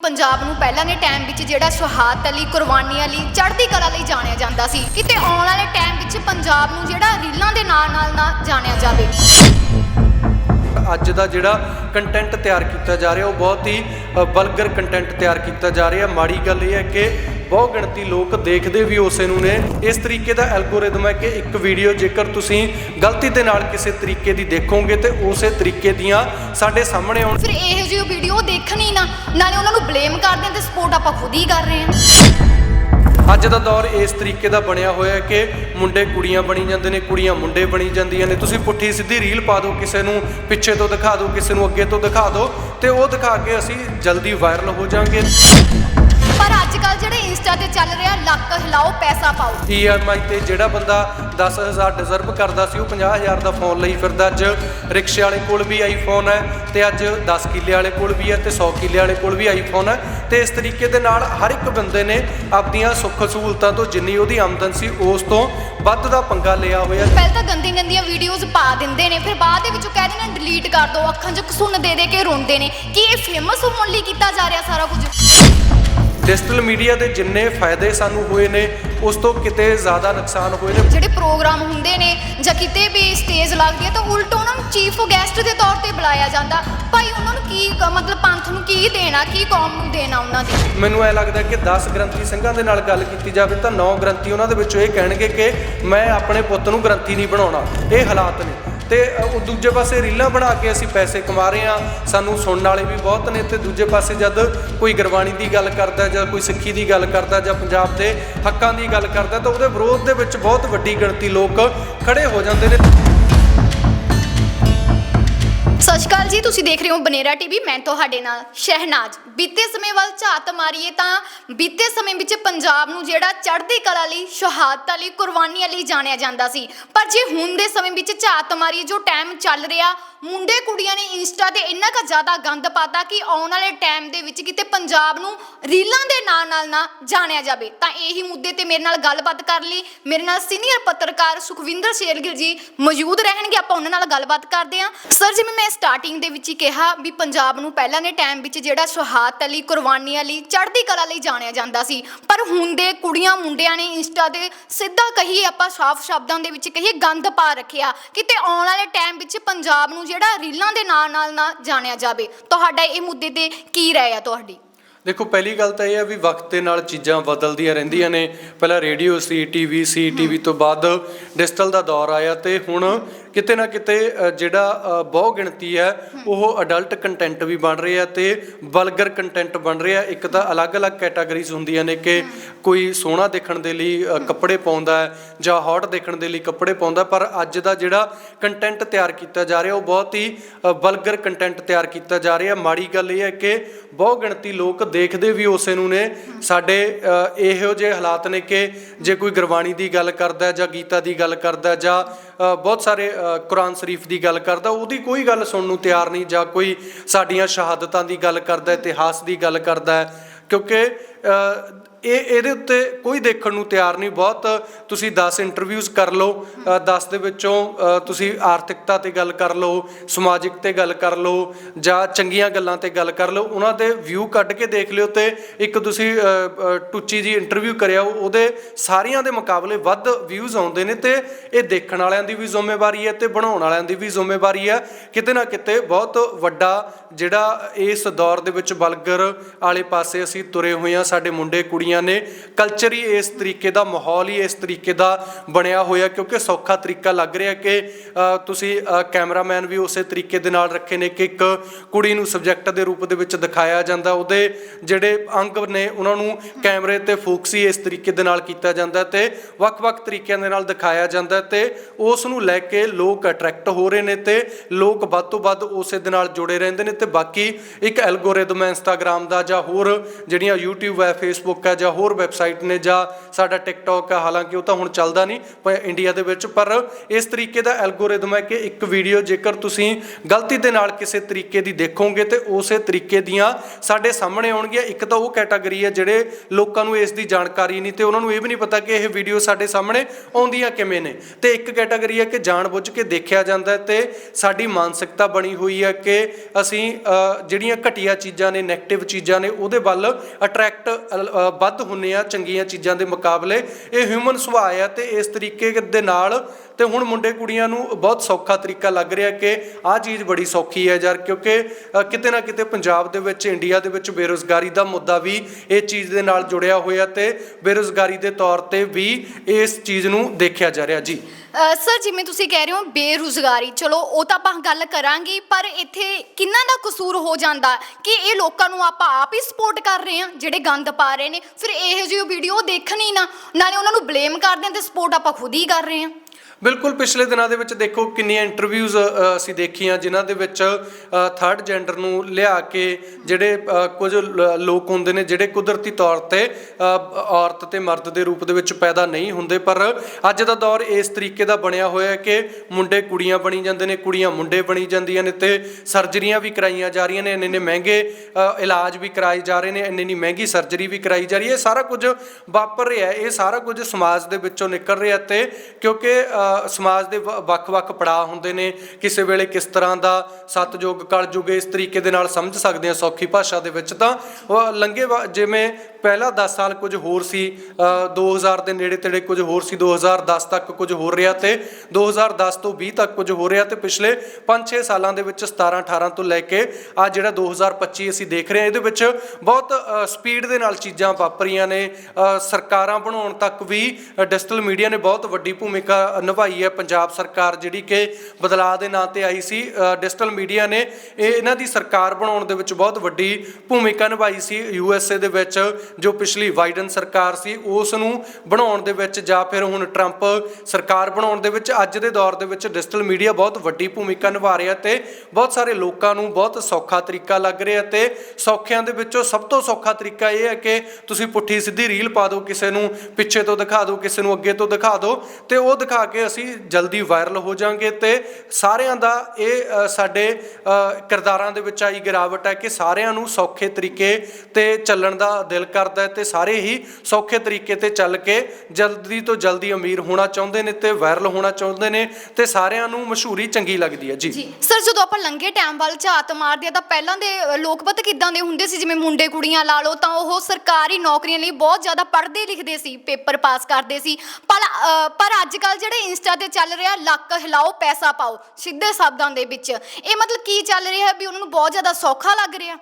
ਪੰਜਾਬ ਨੂੰ ਪਹਿਲਾਂ ਦੇ ਟਾਈਮ ਵਿੱਚ ਜਿਹੜਾ ਸੁਹਾਤ ਅਲੀ ਕੁਰਬਾਨੀਆਂ ਲਈ ਚੜ੍ਹਦੀ ਕਲਾ ਲਈ ਜਾਣਿਆ ਜਾਂਦਾ ਸੀ, ਕਿਤੇ ਆਉਣ ਵਾਲੇ ਟਾਈਮ ਵਿੱਚ ਪੰਜਾਬ ਨੂੰ ਜਿਹੜਾ ਰੀਲਾਂ ਦੇ ਨਾਲ ਨਾਲ ਨਾ ਜਾਣਿਆ ਜਾਵੇ। ਅੱਜ ਦਾ ਜਿਹੜਾ ਕੰਟੈਂਟ ਤਿਆਰ ਕੀਤਾ ਜਾ ਰਿਹਾ, ਉਹ ਬਹੁਤ ਹੀ ਬਲਗਰ ਕੰਟੈਂਟ ਤਿਆਰ ਕੀਤਾ ਜਾ ਰਿਹਾ। ਮਾੜੀ ਗੱਲ ਇਹ ਹੈ ਕਿ ਬਹੁਤ ਗਿਣਤੀ ਲੋਕ ਦੇਖਦੇ ਵੀ ਉਸੇ ਨੂੰ ਨੇ। ਇਸ ਤਰੀਕੇ ਦਾ ਐਲਗੋਰਿਦਮ ਹੈ ਕਿ ਇੱਕ ਵੀਡੀਓ ਜੇਕਰ ਤੁਸੀਂ ਗਲਤੀ ਦੇ ਨਾਲ ਕਿਸੇ ਤਰੀਕੇ ਦੀ ਦੇਖੋਗੇ ਤੇ ਉਸੇ ਤਰੀਕੇ ਦੀਆਂ ਸਾਡੇ ਸਾਹਮਣੇ ਆਉਣ ਫਿਰ ਇਹੋ ਜਿਹੀ ਵੀਡੀਓ ਦੇਖਣ ਨਾ। ਨਾਲੇ ਉਹਨਾਂ ਨੂੰ ਬਲੇਮ ਕਰਦੇ ਤੇ ਸਪੋਰਟ ਆਪਾਂ ਖੁਦ ਹੀ ਕਰ ਰਹੇ ਹਾਂ ਅੱਜ ਦਾ ਦੌਰ ਇਸ ਤਰੀਕੇ ਦਾ ਬਣਿਆ ਹੋਇਆ ਹੈ ਕਿ ਮੁੰਡੇ ਕੁੜੀਆਂ ਬਣੀ ਜਾਂਦੇ ਨੇ, ਕੁੜੀਆਂ ਮੁੰਡੇ ਬਣੀ ਜਾਂਦੀਆਂ ਨੇ। ਤੁਸੀਂ ਪੁੱਠੀ ਸਿੱਧੀ ਰੀਲ ਪਾ ਦਿਓ, ਕਿਸੇ ਨੂੰ ਪਿੱਛੇ ਤੋਂ ਦਿਖਾ ਦਿਓ, ਕਿਸੇ ਨੂੰ ਅੱਗੇ ਤੋਂ ਦਿਖਾ ਦਿਓ ਤੇ ਉਹ ਦਿਖਾ ਕੇ ਅਸੀਂ ਜਲਦੀ ਵਾਇਰਲ ਹੋ ਜਾਾਂਗੇ। ਅੱਜ ਕੱਲ ਜਿਹੜੇ ਇੰਸਟਾ ਤੇ ਚੱਲ ਰਿਹਾ ਲੱਕ ਹਿਲਾਓ ਪੈਸਾ ਪਾਓ। EMI ਤੇ ਜਿਹੜਾ ਬੰਦਾ 10000 ਡਿਜ਼ਰਵ ਕਰਦਾ ਸੀ ਉਹ 50000 ਦਾ ਫੋਨ ਲਈ ਫਿਰਦਾ। ਅੱਜ ਰਿਕਸ਼ੇ ਵਾਲੇ ਕੋਲ ਵੀ ਆਈਫੋਨ ਹੈ ਤੇ ਅੱਜ 10 ਕਿੱਲੇ ਵਾਲੇ ਕੋਲ ਵੀ ਹੈ ਤੇ 100 ਕਿੱਲੇ ਵਾਲੇ ਕੋਲ ਵੀ ਆਈਫੋਨ ਹੈ ਤੇ ਇਸ ਤਰੀਕੇ ਦੇ ਨਾਲ ਹਰ ਇੱਕ ਬੰਦੇ ਨੇ ਆਪਣੀਆਂ ਸੁੱਖ ਸਹੂਲਤਾਂ ਤੋਂ ਜਿੰਨੀ ਉਹਦੀ ਆਮਦਨ ਸੀ ਉਸ ਤੋਂ ਵੱਧ ਦਾ ਪੰਗਾ ਲਿਆ ਹੋਇਆ। ਪਹਿਲਾਂ ਤਾਂ ਗੰਦੀ ਗੰਦੀਆਂ ਵੀਡੀਓਜ਼ ਪਾ ਦਿੰਦੇ ਨੇ ਫਿਰ ਬਾਅਦ ਦੇ ਵਿੱਚੋਂ ਕਹਿ ਦਿੰਦੇ ਨੇ ਡਿਲੀਟ ਕਰ ਦਿਓ ਅੱਖਾਂ 'ਚ ਕਸੁੰਨ ਦੇ ਦੇ ਕੇ ਰੋਂਦੇ ਨੇ। ਕੀ ਇਹ ਫੇਮਸ ਹੋਣ ਲਈ ਕੀਤਾ ਜਾ ਰਿਹਾ ਸਾਰਾ ਕੁਝ? ਡਿਜੀਟਲ ਮੀਡੀਆ ਦੇ ਜਿੰਨੇ ਫਾਇਦੇ ਸਾਨੂੰ ਹੋਏ ਨੇ ਉਸ ਤੋਂ ਕਿਤੇ ਜ਼ਿਆਦਾ ਨੁਕਸਾਨ ਹੋਏ ਨੇ। ਜਿਹੜੇ ਪ੍ਰੋਗਰਾਮ ਹੁੰਦੇ ਨੇ ਜਾਂ ਕਿਤੇ ਵੀ ਸਟੇਜ ਲੱਗਦੀ ਹੈ ਤਾਂ ਉਲਟ ਉਹਨਾਂ ਨੂੰ ਚੀਫ ਗੈਸਟ ਦੇ ਤੌਰ ਤੇ ਬੁਲਾਇਆ ਜਾਂਦਾ। ਭਾਈ ਉਹਨਾਂ ਨੂੰ ਕੀ ਮਤਲਬ ਪੰਥ ਨੂੰ ਕੀ ਦੇਣਾ ਕੀ ਕੌਮ ਨੂੰ ਦੇਣਾ ਉਹਨਾਂ ਦੀ? ਮੈਨੂੰ ਐ ਲੱਗਦਾ ਕਿ 10 ਗ੍ਰੰਥੀ ਸਿੰਘਾਂ ਦੇ ਨਾਲ ਗੱਲ ਕੀਤੀ ਜਾਵੇ ਤਾਂ 9 ਗ੍ਰੰਥੀ ਉਹਨਾਂ ਦੇ ਵਿੱਚੋਂ ਇਹ ਕਹਿਣਗੇ ਕਿ ਮੈਂ ਆਪਣੇ ਪੁੱਤ ਨੂੰ ਗ੍ਰੰਥੀ ਨਹੀਂ ਬਣਾਉਣਾ। ਇਹ ਹਾਲਾਤ ਨੇ। ਤੇ ਉਹ ਦੂਜੇ ਪਾਸੇ ਰੀਲਾਂ ਬਣਾ ਕੇ ਅਸੀਂ ਪੈਸੇ ਕਮਾ ਰਹੇ ਹਾਂ। ਸਾਨੂੰ ਸੁਣਨ ਵਾਲੇ ਵੀ ਬਹੁਤ ਨੇ ਤੇ ਦੂਜੇ ਪਾਸੇ ਜਦ ਕੋਈ ਗੁਰਬਾਣੀ ਦੀ ਗੱਲ ਕਰਦਾ ਜਾਂ ਕੋਈ ਸਿੱਖੀ ਦੀ ਗੱਲ ਕਰਦਾ ਜਾਂ ਪੰਜਾਬ ਦੇ ਹੱਕਾਂ ਦੀ ਗੱਲ ਕਰਦਾ, ਤਾਂ ਉਹਦੇ ਵਿਰੋਧ ਦੇ ਵਿੱਚ ਬਹੁਤ ਵੱਡੀ ਗਿਣਤੀ ਲੋਕ ਖੜੇ ਹੋ ਜਾਂਦੇ ਨੇ। ਸਤਿ ਸ਼੍ਰੀ ਅਕਾਲ ਜੀ, ਤੁਸੀਂ ਦੇਖ ਰਹੇ ਹੋ ਬਨੇਰਾ ਟੀਵੀ। ਮੈਂ ਤੁਹਾਡੇ ਨਾਲ ਸ਼ਹਿਨਾਜ਼। ਬੀਤੇ ਸਮੇਂ ਵੱਲ ਝਾਤ ਮਾਰੀਏ ਤਾਂ ਬੀਤੇ ਸਮੇਂ ਵਿੱਚ ਪੰਜਾਬ ਨੂੰ ਜਿਹੜਾ ਚੜ੍ਹਦੀ ਕਲਾ ਲਈ, ਸ਼ਹਾਦਤਾਂ ਲਈ, ਕੁਰਬਾਨੀਆਂ ਲਈ ਜਾਣਿਆ ਜਾਂਦਾ ਸੀ। ਪਰ ਜੇ ਹੁਣ ਦੇ ਸਮੇਂ ਵਿੱਚ ਝਾਤ ਮਾਰੀਏ, ਜੋ ਟਾਈਮ ਚੱਲ ਰਿਹਾ ਮੁੰਡੇ ਕੁੜੀਆਂ ਨੇ ਇੰਸਟਾ ਤੇ ਇੰਨਾ ਕੁ ਜ਼ਿਆਦਾ ਗੰਦ ਪਾਤਾ ਕਿ ਆਉਣ ਵਾਲੇ ਟਾਈਮ ਦੇ ਵਿੱਚ ਕਿਤੇ ਪੰਜਾਬ ਨੂੰ ਰੀਲਾਂ ਦੇ ਨਾਲ ਨਾਲ ਨਾ ਜਾਣਿਆ ਜਾਵੇ। ਤਾਂ ਇਹੀ ਮੁੱਦੇ ਤੇ ਮੇਰੇ ਨਾਲ ਗੱਲਬਾਤ ਕਰ ਲਈ। ਮੇਰੇ ਨਾਲ ਸੀਨੀਅਰ ਪੱਤਰਕਾਰ ਸੁਖਵਿੰਦਰ ਸ਼ੇਰਗਿਲ ਜੀ ਮੌਜੂਦ ਰਹਿਣਗੇ। ਆਪਾਂ ਉਹਨਾਂ ਨਾਲ ਗੱਲਬਾਤ ਕਰਦੇ ਹਾਂ। ਸਰ ਜਿਵੇਂ ਮੈਂ ਸਟਾਰਟਿੰਗ ਦੇ ਵਿੱਚ ਹੀ ਕਿਹਾ ਵੀ ਪੰਜਾਬ ਨੂੰ ਪਹਿਲਾਂ ਦੇ ਟਾਈਮ ਵਿੱਚ ਜਿਹੜਾ ਸੁਹਾਤ ਅਲੀ, ਕੁਰਬਾਨੀ ਅਲੀ ਚੜ੍ਹਦੀ ਕਲਾ ਲਈ ਜਾਣਿਆ ਜਾਂਦਾ ਸੀ। ਪਰ ਹੁਣ ਦੇ ਕੁੜੀਆਂ ਮੁੰਡਿਆਂ ਨੇ ਇੰਸਟਾ ਤੇ ਸਿੱਧਾ ਕਹੀਏ ਆਪਾਂ ਸਾਫ਼ ਸ਼ਬਦਾਂ ਦੇ ਵਿੱਚ ਕਹੀਏ ਗੰਦ ਪਾ ਰੱਖਿਆ। ਕਿਤੇ ਆਉਣ ਵਾਲੇ ਟਾਈਮ ਵਿੱਚ ਪੰਜਾਬ ਨੂੰ ਜਿਹੜਾ ਰੀਲਾਂ ਦੇ ਨਾਲ ਨਾਲ ਨਾ ਜਾਣਿਆ ਜਾਵੇ, ਤੁਹਾਡਾ ਇਹ ਮੁੱਦੇ ਤੇ ਕੀ ਰਾਏ ਆ ਤੁਹਾਡੀ? ਦੇਖੋ, ਪਹਿਲੀ ਗੱਲ ਤਾਂ ਇਹ ਹੈ ਵੀ ਵਕਤ ਦੇ ਨਾਲ ਚੀਜ਼ਾਂ ਬਦਲਦੀਆਂ ਰਹਿੰਦੀਆਂ ਨੇ। ਪਹਿਲਾਂ ਰੇਡੀਓ ਸੀ, ਟੀਵੀ ਸੀ, ਟੀਵੀ ਤੋਂ ਬਾਅਦ ਡਿਜੀਟਲ ਦਾ ਦੌਰ ਆਇਆ ਤੇ ਹੁਣ ਕਿਤੇ ਨਾ ਕਿਤੇ ਜਿਹੜਾ ਅ, ਬਹੁ ਗਿਣਤੀ ਹੈ ਉਹ ਅਡਲਟ ਕੰਟੈਂਟ ਵੀ ਬਣ ਰਿਹਾ ਤੇ ਵਲਗਰ ਕੰਟੈਂਟ ਬਣ ਰਿਹਾ ਇੱਕ ਤਾਂ ਅਲੱਗ-ਅਲੱਗ ਕੈਟਾਗਰੀਜ਼ ਹੁੰਦੀਆਂ ਨੇ ਕਿ ਕੋਈ ਸੋਹਣਾ ਦੇਖਣ ਦੇ ਲਈ ਕੱਪੜੇ ਪਾਉਂਦਾ ਹੈ ਜਾਂ ਹੌਟ ਦੇਖਣ ਦੇ ਲਈ ਕੱਪੜੇ ਪਾਉਂਦਾ ਪਰ ਅੱਜ ਦਾ ਜਿਹੜਾ ਕੰਟੈਂਟ ਤਿਆਰ ਕੀਤਾ ਜਾ ਰਿਹਾ ਉਹ ਬਹੁਤ ਹੀ ਵਲਗਰ ਕੰਟੈਂਟ ਤਿਆਰ ਕੀਤਾ ਜਾ ਰਿਹਾ। ਮਾੜੀ ਗੱਲ ਇਹ ਹੈ ਕਿ ਬਹੁ ਗਿਣਤੀ ਲੋਕ ਦੇਖਦੇ ਵੀ ਉਸੇ ਨੂੰ ਨੇ। ਸਾਡੇ ਇਹੋ ਜਿਹੇ ਹਾਲਾਤ ਨੇ ਕਿ ਜੇ ਕੋਈ ਗੁਰਬਾਣੀ ਦੀ ਗੱਲ ਕਰਦਾ ਜਾਂ ਗੀਤਾ ਦੀ ਗੱਲ ਕਰਦਾ ਜਾਂ ਬਹੁਤ ਸਾਰੇ ਕੁਰਾਨ ਸ਼ਰੀਫ ਦੀ ਗੱਲ ਕਰਦਾ, ਉਹਦੀ ਕੋਈ ਗੱਲ ਸੁਣਨ ਨੂੰ ਤਿਆਰ ਨਹੀਂ ਜਾਂ ਕੋਈ ਸਾਡੀਆਂ ਸ਼ਹਾਦਤਾਂ ਦੀ ਗੱਲ ਕਰਦਾ, ਇਤਿਹਾਸ ਦੀ ਗੱਲ ਕਰਦਾ, ਕਿਉਂਕਿ ਇਹ ਇਹਦੇ ਉੱਤੇ ਕੋਈ ਦੇਖਣ ਨੂੰ ਤਿਆਰ ਨਹੀਂ। ਬਹੁਤ ਤੁਸੀਂ 10 ਇੰਟਰਵਿਊਜ਼ ਕਰ ਲਓ 10 ਦੇ ਵਿੱਚੋਂ ਤੁਸੀਂ ਆਰਥਿਕਤਾ ਤੇ ਗੱਲ ਕਰ ਲਓ ਸਮਾਜਿਕ ਤੇ ਗੱਲ ਕਰ ਲਓ ਜਾਂ ਚੰਗੀਆਂ ਗੱਲਾਂ ਤੇ ਗੱਲ ਕਰ ਲਓ ਉਹਨਾਂ ਦੇ ਵਿਊ ਕੱਢ ਕੇ ਦੇਖ ਲਿਓ ਤੇ ਇੱਕ ਤੁਸੀਂ ਅ, ਅ, ਟੁੱਚੀ ਜੀ ਇੰਟਰਵਿਊ ਕਰਿਆ ਉਹਦੇ ਸਾਰੀਆਂ ਦੇ ਮੁਕਾਬਲੇ ਵੱਧ ਵਿਊਜ਼ ਆਉਂਦੇ ਨੇ ਤੇ ਇਹ ਦੇਖਣ ਵਾਲਿਆਂ ਦੀ ਵੀ ਜ਼ਿੰਮੇਵਾਰੀ ਹੈ ਤੇ ਬਣਾਉਣ ਵਾਲਿਆਂ ਦੀ ਵੀ ਜ਼ਿੰਮੇਵਾਰੀ ਹੈ। ਕਿਤੇ ਨਾ ਕਿਤੇ ਬਹੁਤ ਵੱਡਾ ਜਿਹੜਾ ਇਸ ਦੌਰ ਦੇ ਵਿੱਚ ਬਲਗਰ ਵਾਲੇ ਪਾਸੇ ਅਸੀਂ ਤੁਰੇ ਹੋਏ ਹਾਂ ਸਾਡੇ ਮੁੰਡੇ ਕੁੜੀਆਂ ਨੇ। ਕਲਚਰ ਹੀ ਇਸ ਤਰੀਕੇ ਦਾ, ਮਾਹੌਲ ਹੀ ਇਸ ਤਰੀਕੇ ਦਾ ਬਣਿਆ ਹੋਇਆ ਕਿਉਂਕਿ ਸੌਖਾ ਤਰੀਕਾ ਲੱਗ ਰਿਹਾ ਕਿ ਤੁਸੀਂ ਕੈਮਰਾਮੈਨ ਵੀ ਉਸੇ ਤਰੀਕੇ ਦੇ ਨਾਲ ਰੱਖੇ ਨੇ ਕਿ ਇੱਕ ਕੁੜੀ ਨੂੰ ਸਬਜੈਕਟ ਦੇ ਰੂਪ ਦੇ ਵਿੱਚ ਦਿਖਾਇਆ ਜਾਂਦਾ। ਉਹਦੇ ਜਿਹੜੇ ਅੰਗ ਨੇ, ਉਹਨਾਂ ਨੂੰ ਕੈਮਰੇ ਤੇ ਫੋਕਸ ਹੀ ਇਸ ਤਰੀਕੇ ਦੇ ਨਾਲ ਕੀਤਾ ਜਾਂਦਾ ਤੇ ਵੱਖ-ਵੱਖ ਤਰੀਕਿਆਂ ਦੇ ਨਾਲ ਦਿਖਾਇਆ ਜਾਂਦਾ ਤੇ ਉਸ ਨੂੰ ਲੈ ਕੇ ਲੋਕ ਅਟਰੈਕਟ ਹੋ ਰਹੇ ਨੇ ਤੇ ਲੋਕ ਵੱਧ ਤੋਂ ਵੱਧ ਉਸੇ ਦੇ ਨਾਲ ਜੁੜੇ ਰਹਿੰਦੇ ਨੇ ਤੇ ਬਾਕੀ ਇੱਕ ਐਲਗੋਰਿਦਮ ਹੈ ਇੰਸਟਾਗ੍ਰam ਦਾ ਜਾਂ ਹੋਰ ਜਿਹੜੀਆਂ YouTube ਹੈ, Facebook ਹੈ ਜਾਂ ਹੋਰ ਵੈਬਸਾਈਟ ਨੇ ਜਾਂ ਸਾਡਾ ਟਿਕਟੌਕ ਆ, ਹਾਲਾਂਕਿ ਉਹ ਤਾਂ ਹੁਣ ਚੱਲਦਾ ਨਹੀਂ ਪਰ ਇੰਡੀਆ ਦੇ ਵਿੱਚ, ਪਰ ਇਸ ਤਰੀਕੇ ਦਾ ਐਲਗੋਰਿਦਮ ਹੈ ਕਿ ਇੱਕ ਵੀਡੀਓ ਜੇਕਰ ਤੁਸੀਂ ਗਲਤੀ ਦੇ ਨਾਲ ਕਿਸੇ ਤਰੀਕੇ ਦੀ ਦੇਖੋਗੇ ਤੇ ਉਸੇ ਤਰੀਕੇ ਦੀਆਂ ਸਾਡੇ ਸਾਹਮਣੇ ਆਉਣਗੀਆਂ। ਇੱਕ ਤਾਂ ਉਹ ਕੈਟਾਗਰੀ ਹੈ ਜਿਹੜੇ ਲੋਕਾਂ ਨੂੰ ਇਸ ਦੀ ਜਾਣਕਾਰੀ ਨਹੀਂ ਤੇ ਉਹਨਾਂ ਨੂੰ ਇਹ ਵੀ ਨਹੀਂ ਪਤਾ ਕਿ ਇਹ ਵੀਡੀਓ ਸਾਡੇ ਸਾਹਮਣੇ ਆਉਂਦੀਆਂ ਕਿਵੇਂ ਨੇ। ਤੇ ਇੱਕ ਕੈਟਾਗਰੀ ਹੈ ਕਿ ਜਾਣਬੁੱਝ ਕੇ ਦੇਖਿਆ ਜਾਂਦਾ ਹੈ ਤੇ ਸਾਡੀ ਮਾਨਸਿਕਤਾ ਬਣੀ ਹੋਈ ਹੈ ਕਿ ਅਸੀਂ ਜਿਹੜੀਆਂ ਘਟੀਆ ਚੀਜ਼ਾਂ ਨੇ 네ਗੇਟਿਵ ਚੀਜ਼ਾਂ ਨੇ, ਉਹਦੇ ਵੱਲ ਅਟਰੈਕਟ ਵੱਧ ਹੁੰਨੇ ਆ ਚੰਗੀਆਂ ਚੀਜ਼ਾਂ ਦੇ ਮੁਕਾਬਲੇ। ਇਹ ਹਿਊਮਨ ਸੁਭਾਅ ਆ ਤੇ ਇਸ ਤਰੀਕੇ ਦੇ ਨਾਲ ਤੇ ਹੁਣ ਮੁੰਡੇ ਕੁੜੀਆਂ ਨੂੰ ਬਹੁਤ ਸੌਖਾ ਤਰੀਕਾ ਲੱਗ ਰਿਹਾ ਕਿ ਆਹ ਚੀਜ਼ ਬੜੀ ਸੌਖੀ ਹੈ ਯਾਰ, ਕਿਉਂਕਿ ਕਿਤੇ ਨਾ ਕਿਤੇ ਪੰਜਾਬ ਦੇ ਵਿੱਚ, ਇੰਡੀਆ ਦੇ ਵਿੱਚ ਬੇਰੋਜ਼ਗਾਰੀ ਦਾ ਮੁੱਦਾ ਵੀ ਇਹ ਚੀਜ਼ ਦੇ ਨਾਲ ਜੁੜਿਆ ਹੋਇਆ ਤੇ ਬੇਰੋਜ਼ਗਾਰੀ ਦੇ ਤੌਰ ਤੇ ਵੀ ਇਸ ਚੀਜ਼ ਨੂੰ ਦੇਖਿਆ ਜਾ ਰਿਹਾ। ਜੀ। ਸਰ, ਜਿਵੇਂ ਤੁਸੀਂ ਕਹਿ ਰਹੇ ਹੋ ਬੇਰੁਜ਼ਗਾਰੀ, ਚਲੋ, ਉਹ ਤਾਂ ਆਪਾਂ ਗੱਲ ਕਰਾਂਗੇ, ਪਰ ਇੱਥੇ ਕਿੰਨਾ ਦਾ ਕਸੂਰ ਹੋ ਜਾਂਦਾ ਕਿ ਇਹ ਲੋਕਾਂ ਨੂੰ ਆਪਾਂ ਆਪ ਹੀ ਸਪੋਰਟ ਕਰ ਰਹੇ ਹਾਂ, ਜਿਹੜੇ ਗੰਦ ਪਾ ਰਹੇ ਨੇ? ਫਿਰ ਇਹੋ ਜਿਹੀ ਵੀਡੀਓ ਦੇਖਣ ਹੀ ਨਾ, ਨਾਲੇ ਉਹਨਾਂ ਨੂੰ ਬਲੇਮ ਕਰਦੇ ਹਾਂ ਤੇ ਸਪੋਰਟ ਆਪਾਂ ਖੁਦ ਹੀ ਕਰ ਰਹੇ ਹਾਂ। ਬਿਲਕੁਲ ਪਿਛਲੇ ਦਿਨਾਂ ਦੇ ਵਿੱਚ ਦੇਖੋ ਕਿੰਨੀਆਂ ਇੰਟਰਵਿਊਜ਼ ਅਸੀਂ ਦੇਖੀਆਂ, ਜਿਨ੍ਹਾਂ ਦੇ ਵਿੱਚ ਥਰਡ ਜੈਂਡਰ ਨੂੰ ਲਿਆ ਕੇ ਜਿਹੜੇ ਕੁਝ ਲ- ਲੋਕ ਹੁੰਦੇ ਨੇ, ਜਿਹੜੇ ਕੁਦਰਤੀ ਤੌਰ ਤੇ ਔਰਤ ਤੇ ਮਰਦ ਦੇ ਰੂਪ ਦੇ ਵਿੱਚ ਪੈਦਾ ਨਹੀਂ ਹੁੰਦੇ, ਪਰ ਅੱਜ ਦਾ ਦੌਰ ਇਸ ਤਰੀਕੇ ਦਾ ਬਣਿਆ ਹੋਇਆ ਹੈ ਕਿ ਮੁੰਡੇ ਕੁੜੀਆਂ ਬਣੀ ਜਾਂਦੇ ਨੇ, ਕੁੜੀਆਂ ਮੁੰਡੇ ਬਣੀ ਜਾਂਦੀਆਂ ਨੇ ਤੇ ਸਰਜਰੀਆਂ ਵੀ ਕਰਾਈਆਂ ਜਾ ਰਹੀਆਂ ਨੇ, ਇੰਨੇ ਇੰਨੇ ਮਹਿੰਗੇ ਇਲਾਜ ਵੀ ਕਰਾਏ ਜਾ ਰਹੇ ਨੇ, ਇੰਨੀ ਇੰਨੀ ਮਹਿੰਗੀ ਸਰਜਰੀ ਵੀ ਕਰਾਈ ਜਾ ਰਹੀ ਹੈ। ਇਹ ਸਾਰਾ ਕੁਝ ਵਾਪਰ ਰਿਹਾ ਇਹ ਸਾਰਾ ਕੁਝ ਸਮਾਜ ਦੇ ਵਿੱਚੋਂ ਨਿਕਲ ਰਿਹਾ ਤੇ ਕਿਉਂਕਿ ਸਮਾਜ ਦੇ ਵੱਖ-ਵੱਖ ਪੜਾਅ ਹੁੰਦੇ ਨੇ, ਕਿਸੇ ਵੇਲੇ ਕਿਸ ਤਰ੍ਹਾਂ ਦਾ ਸਤਜੁਗ ਕਲਯੁਗ ਇਸ ਤਰੀਕੇ ਦੇ ਨਾਲ ਸਮਝ ਸਕਦੇ ਆ ਸੌਖੀ ਭਾਸ਼ਾ ਦੇ ਵਿੱਚ ਤਾਂ ਉਹ ਲੰਘੇ ਵਾ- ਜਿਵੇਂ ਪਹਿਲਾ 10 ਸਾਲ ਕੁਝ ਹੋਰ ਸੀ ਅ, 2000 ਦੇ ਨੇੜੇ ਤੇੜੇ ਕੁਝ ਹੋਰ ਸੀ 2010 ਤੱਕ ਕੁਝ ਹੋਰ ਰਿਹਾ ਤੇ 2010 ਤੋਂ 20 ਤੱਕ ਕੁਝ ਹੋ ਰਿਹਾ ਤੇ ਪਿਛਲੇ 5-6 ਸਾਲਾਂ ਦੇ ਵਿੱਚ 17 18 ਤੋਂ ਲੈ ਕੇ ਆ ਜਿਹੜਾ 2025 ਅਸੀਂ ਦੇਖ ਰਹੇ ਹਾਂ ਇਹਦੇ ਵਿੱਚ ਬਹੁਤ ਸਪੀਡ ਦੇ ਨਾਲ ਚੀਜ਼ਾਂ ਵਾਪਰੀਆਂ ਨੇ ਸਰਕਾਰਾਂ ਬਣਾਉਣ ਤੱਕ ਵੀ ਡਿਜੀਟਲ ਮੀਡੀਆ ਨੇ ਬਹੁਤ ਵੱਡੀ ਭੂਮਿਕਾ ਨਿਭਾਈ ਹੈ ਪੰਜਾਬ ਸਰਕਾਰ ਜਿਹੜੀ ਕਿ ਬਦਲਾਅ ਦੇ ਨਾਂ ਤੇ ਆਈ ਸੀ ਡਿਜੀਟਲ ਮੀਡੀਆ ਨੇ ਇਹ ਇਹਨਾਂ ਦੀ ਸਰਕਾਰ ਬਣਾਉਣ ਦੇ ਵਿੱਚ ਬਹੁਤ ਵੱਡੀ ਭੂਮਿਕਾ ਨਿਭਾਈ ਸੀ ਯੂ ਐਸ ਏ ਦੇ ਵਿੱਚ ਜੋ ਪਿਛਲੀ ਵਾਈਡਨ ਸਰਕਾਰ ਸੀ ਉਸ ਨੂੰ ਬਣਾਉਣ ਦੇ ਵਿੱਚ ਜਾਂ ਫਿਰ ਹੁਣ ਟਰੰਪ ਸਰਕਾਰ ਬਣਾਉਣ ਦੇ ਵਿੱਚ, ਅੱਜ ਦੇ ਦੌਰ ਦੇ ਵਿੱਚ ਡਿਜੀਟਲ ਮੀਡੀਆ ਬਹੁਤ ਵੱਡੀ ਭੂਮਿਕਾ ਨਿਭਾ ਰਿਹਾ ਤੇ ਬਹੁਤ ਸਾਰੇ ਲੋਕਾਂ ਨੂੰ ਬਹੁਤ ਸੌਖਾ ਤਰੀਕਾ ਲੱਗ ਰਿਹਾ ਤੇ ਸੌਖਿਆਂ ਦੇ ਵਿੱਚੋਂ ਸਭ ਤੋਂ ਸੌਖਾ ਤਰੀਕਾ ਇਹ ਹੈ ਕਿ ਤੁਸੀਂ ਪੁੱਠੀ ਸਿੱਧੀ ਰੀਲ ਪਾ ਦਿਓ, ਕਿਸੇ ਨੂੰ ਪਿੱਛੇ ਤੋਂ ਦਿਖਾ ਦਿਓ, ਕਿਸੇ ਨੂੰ ਅੱਗੇ ਤੋਂ ਦਿਖਾ ਦਿਓ ਤੇ ਉਹ ਦਿਖਾ ਕੇ ਅਸੀਂ ਜਲਦੀ ਵਾਇਰਲ ਹੋ ਜਾਾਂਗੇ ਤੇ ਸਾਰਿਆਂ ਦਾ ਇਹ ਸਾਡੇ ਕਿਰਦਾਰਾਂ ਦੇ ਵਿੱਚ ਆਈ ਗਿਰਾਵਟ ਹੈ ਕਿ ਸਾਰਿਆਂ ਨੂੰ ਸੌਖੇ ਤਰੀਕੇ ਤੇ ਚੱਲਣ ਦਾ ਦਿਲ ਕਰਦਾ ਹੈ ਤੇ ਸਾਰੇ ਹੀ ਸੌਖੇ ਤਰੀਕੇ ਤੇ ਚੱਲ ਕੇ ਜਲਦੀ ਤੋਂ ਜਲਦੀ ਅਮੀਰ ਹੋਣਾ ਚਾਹੁੰਦੇ ਨੇ ਤੇ ਵਾਇਰਲ ਹੋਣਾ ਚਾਹੁੰਦੇ ਨੇ ਤੇ ਸਾਰਿਆਂ ਨੂੰ ਮਸ਼ਹੂਰੀ ਚੰਗੀ ਲੱਗਦੀ ਹੈ ਜੀ। ਜੀ। ਸਰ ਜਦੋਂ ਆਪਾਂ ਲੰਘੇ ਟਾਈਮ ਵੱਲ ਝਾਤ ਮਾਰਦੇ ਆ ਤਾਂ ਪਹਿਲਾਂ ਦੇ ਲੋਕ ਪਤਾ ਕਿੱਦਾਂ ਦੇ ਹੁੰਦੇ ਸੀ? ਜਿਵੇਂ ਮੁੰਡੇ ਕੁੜੀਆਂ ਲਾ ਲਓ ਤਾਂ ਉਹ ਸਰਕਾਰੀ ਨੌਕਰੀਆਂ ਲਈ ਬਹੁਤ ਜ਼ਿਆਦਾ ਪੜ੍ਹਦੇ ਲਿਖਦੇ ਸੀ ਪੇਪਰ ਪਾਸ ਕਰਦੇ ਸੀ। ਪਰ ਅ, ਪਰ ਅੱਜ ਕੱਲ ਜਿਹੜੇ ਇੰਸਟਾ ਤੇ ਚੱਲ ਰਿਹਾ ਲੱਕ ਹਿਲਾਓ ਪੈਸਾ ਪਾਓ ਸਿੱਧੇ ਸ਼ਬਦਾਂ ਦੇ ਵਿੱਚ ਇਹ ਮਤਲਬ ਕੀ ਚੱਲ ਰਿਹਾ ਵੀ ਉਹਨਾਂ ਨੂੰ ਬਹੁਤ ਜ਼ਿਆਦਾ ਸੌਖਾ ਲੱਗ ਰਿਹਾ?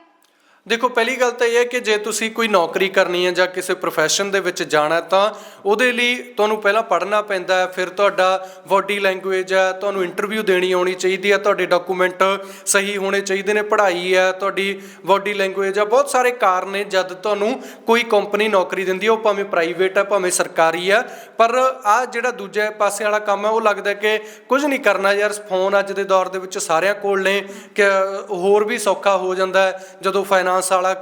ਦੇਖੋ, ਪਹਿਲੀ ਗੱਲ ਤਾਂ ਇਹ ਹੈ ਕਿ ਜੇ ਤੁਸੀਂ ਕੋਈ ਨੌਕਰੀ ਕਰਨੀ ਹੈ ਜਾਂ ਕਿਸੇ profession ਦੇ ਵਿੱਚ ਜਾਣਾ ਤਾਂ ਉਹਦੇ ਲਈ ਤੁਹਾਨੂੰ ਪਹਿਲਾਂ ਪੜ੍ਹਨਾ ਪੈਂਦਾ ਹੈ, ਫਿਰ ਤੁਹਾਡਾ ਬੋਡੀ ਲੈਂਗੁਏਜ ਹੈ, ਤੁਹਾਨੂੰ ਇੰਟਰਵਿਊ ਦੇਣੀ ਆਉਣੀ ਚਾਹੀਦੀ ਹੈ, ਤੁਹਾਡੇ ਡਾਕੂਮੈਂਟ ਸਹੀ ਹੋਣੇ ਚਾਹੀਦੇ ਨੇ, ਪੜ੍ਹਾਈ ਹੈ, ਤੁਹਾਡੀ ਬੋਡੀ ਲੈਂਗੁਏਜ ਹੈ, ਬਹੁਤ ਸਾਰੇ ਕਾਰਨ ਨੇ ਜਦ ਤੁਹਾਨੂੰ ਕੋਈ ਕੰਪਨੀ ਨੌਕਰੀ ਦਿੰਦੀ ਹੈ, ਉਹ ਭਾਵੇਂ ਪ੍ਰਾਈਵੇਟ ਹੈ, ਭਾਵੇਂ ਸਰਕਾਰੀ ਹੈ, ਪਰ ਆ ਜਿਹੜਾ ਦੂਜੇ ਪਾਸੇ ਵਾਲਾ ਕੰਮ ਹੈ, ਉਹ ਲੱਗਦਾ ਕਿ ਕੁਝ ਨਹੀਂ ਕਰਨਾ ਯਾਰ ਫੋਨ ਅੱਜ ਦੇ ਦੌਰ ਦੇ ਵਿੱਚ ਸਾਰਿਆਂ ਕੋਲ ਨੇ, ਕਿ ਹੋਰ ਵੀ ਸੌਖਾ ਹੋ ਜਾਂਦਾ ਜਦੋਂ ਫਾਈਨਾਂਸ ਵਾਲਾ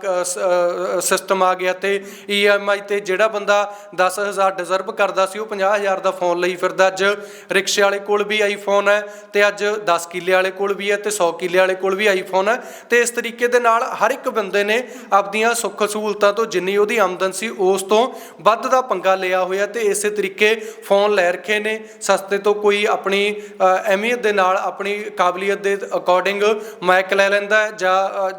ਸਿਸਟਮ ਆ ਗਿਆ ਤੇ ਈਐਮਆਈ ਤੇ ਜਿਹੜਾ ਬੰਦਾ 10000 ਡਿਜ਼ਰਵ ਕਰਦਾ ਸੀ, ਉਹ 50000 ਦਾ ਫੋਨ ਲਈ ਫਿਰਦਾ। ਅੱਜ ਰਿਕਸ਼ੇ ਵਾਲੇ ਕੋਲ ਵੀ ਆਈਫੋਨ ਹੈ ਤੇ ਅੱਜ 10 ਕਿੱਲੇ ਵਾਲੇ ਕੋਲ ਵੀ ਹੈ ਤੇ 100 ਕਿੱਲੇ ਵਾਲੇ ਕੋਲ ਵੀ ਆਈਫੋਨ ਹੈ ਤੇ ਇਸ ਤਰੀਕੇ ਦੇ ਨਾਲ ਹਰ ਇੱਕ ਬੰਦੇ ਨੇ ਆਪਦੀਆਂ ਸੁੱਖ ਸਹੂਲਤਾਂ ਤੋਂ ਜਿੰਨੀ ਉਹਦੀ ਆਮਦਨ ਸੀ, ਉਸ ਤੋਂ ਵੱਧ ਦਾ ਪੰਗਾ ਲਿਆ ਹੋਇਆ ਤੇ ਇਸੇ ਤਰੀਕੇ ਫੋਨ ਲੈ ਰੱਖੇ ਨੇ। ਸਸਤੇ ਤੋਂ ਕੋਈ ਆਪਣੀ ਅਹਿਮੀਅਤ ਦੇ ਨਾਲ ਆਪਣੀ ਕਾਬਲੀਅਤ ਦੇ ਅਕੋਰਡਿੰਗ ਮਾਈਕ ਲੈ ਲੈਂਦਾ ਜਾਂ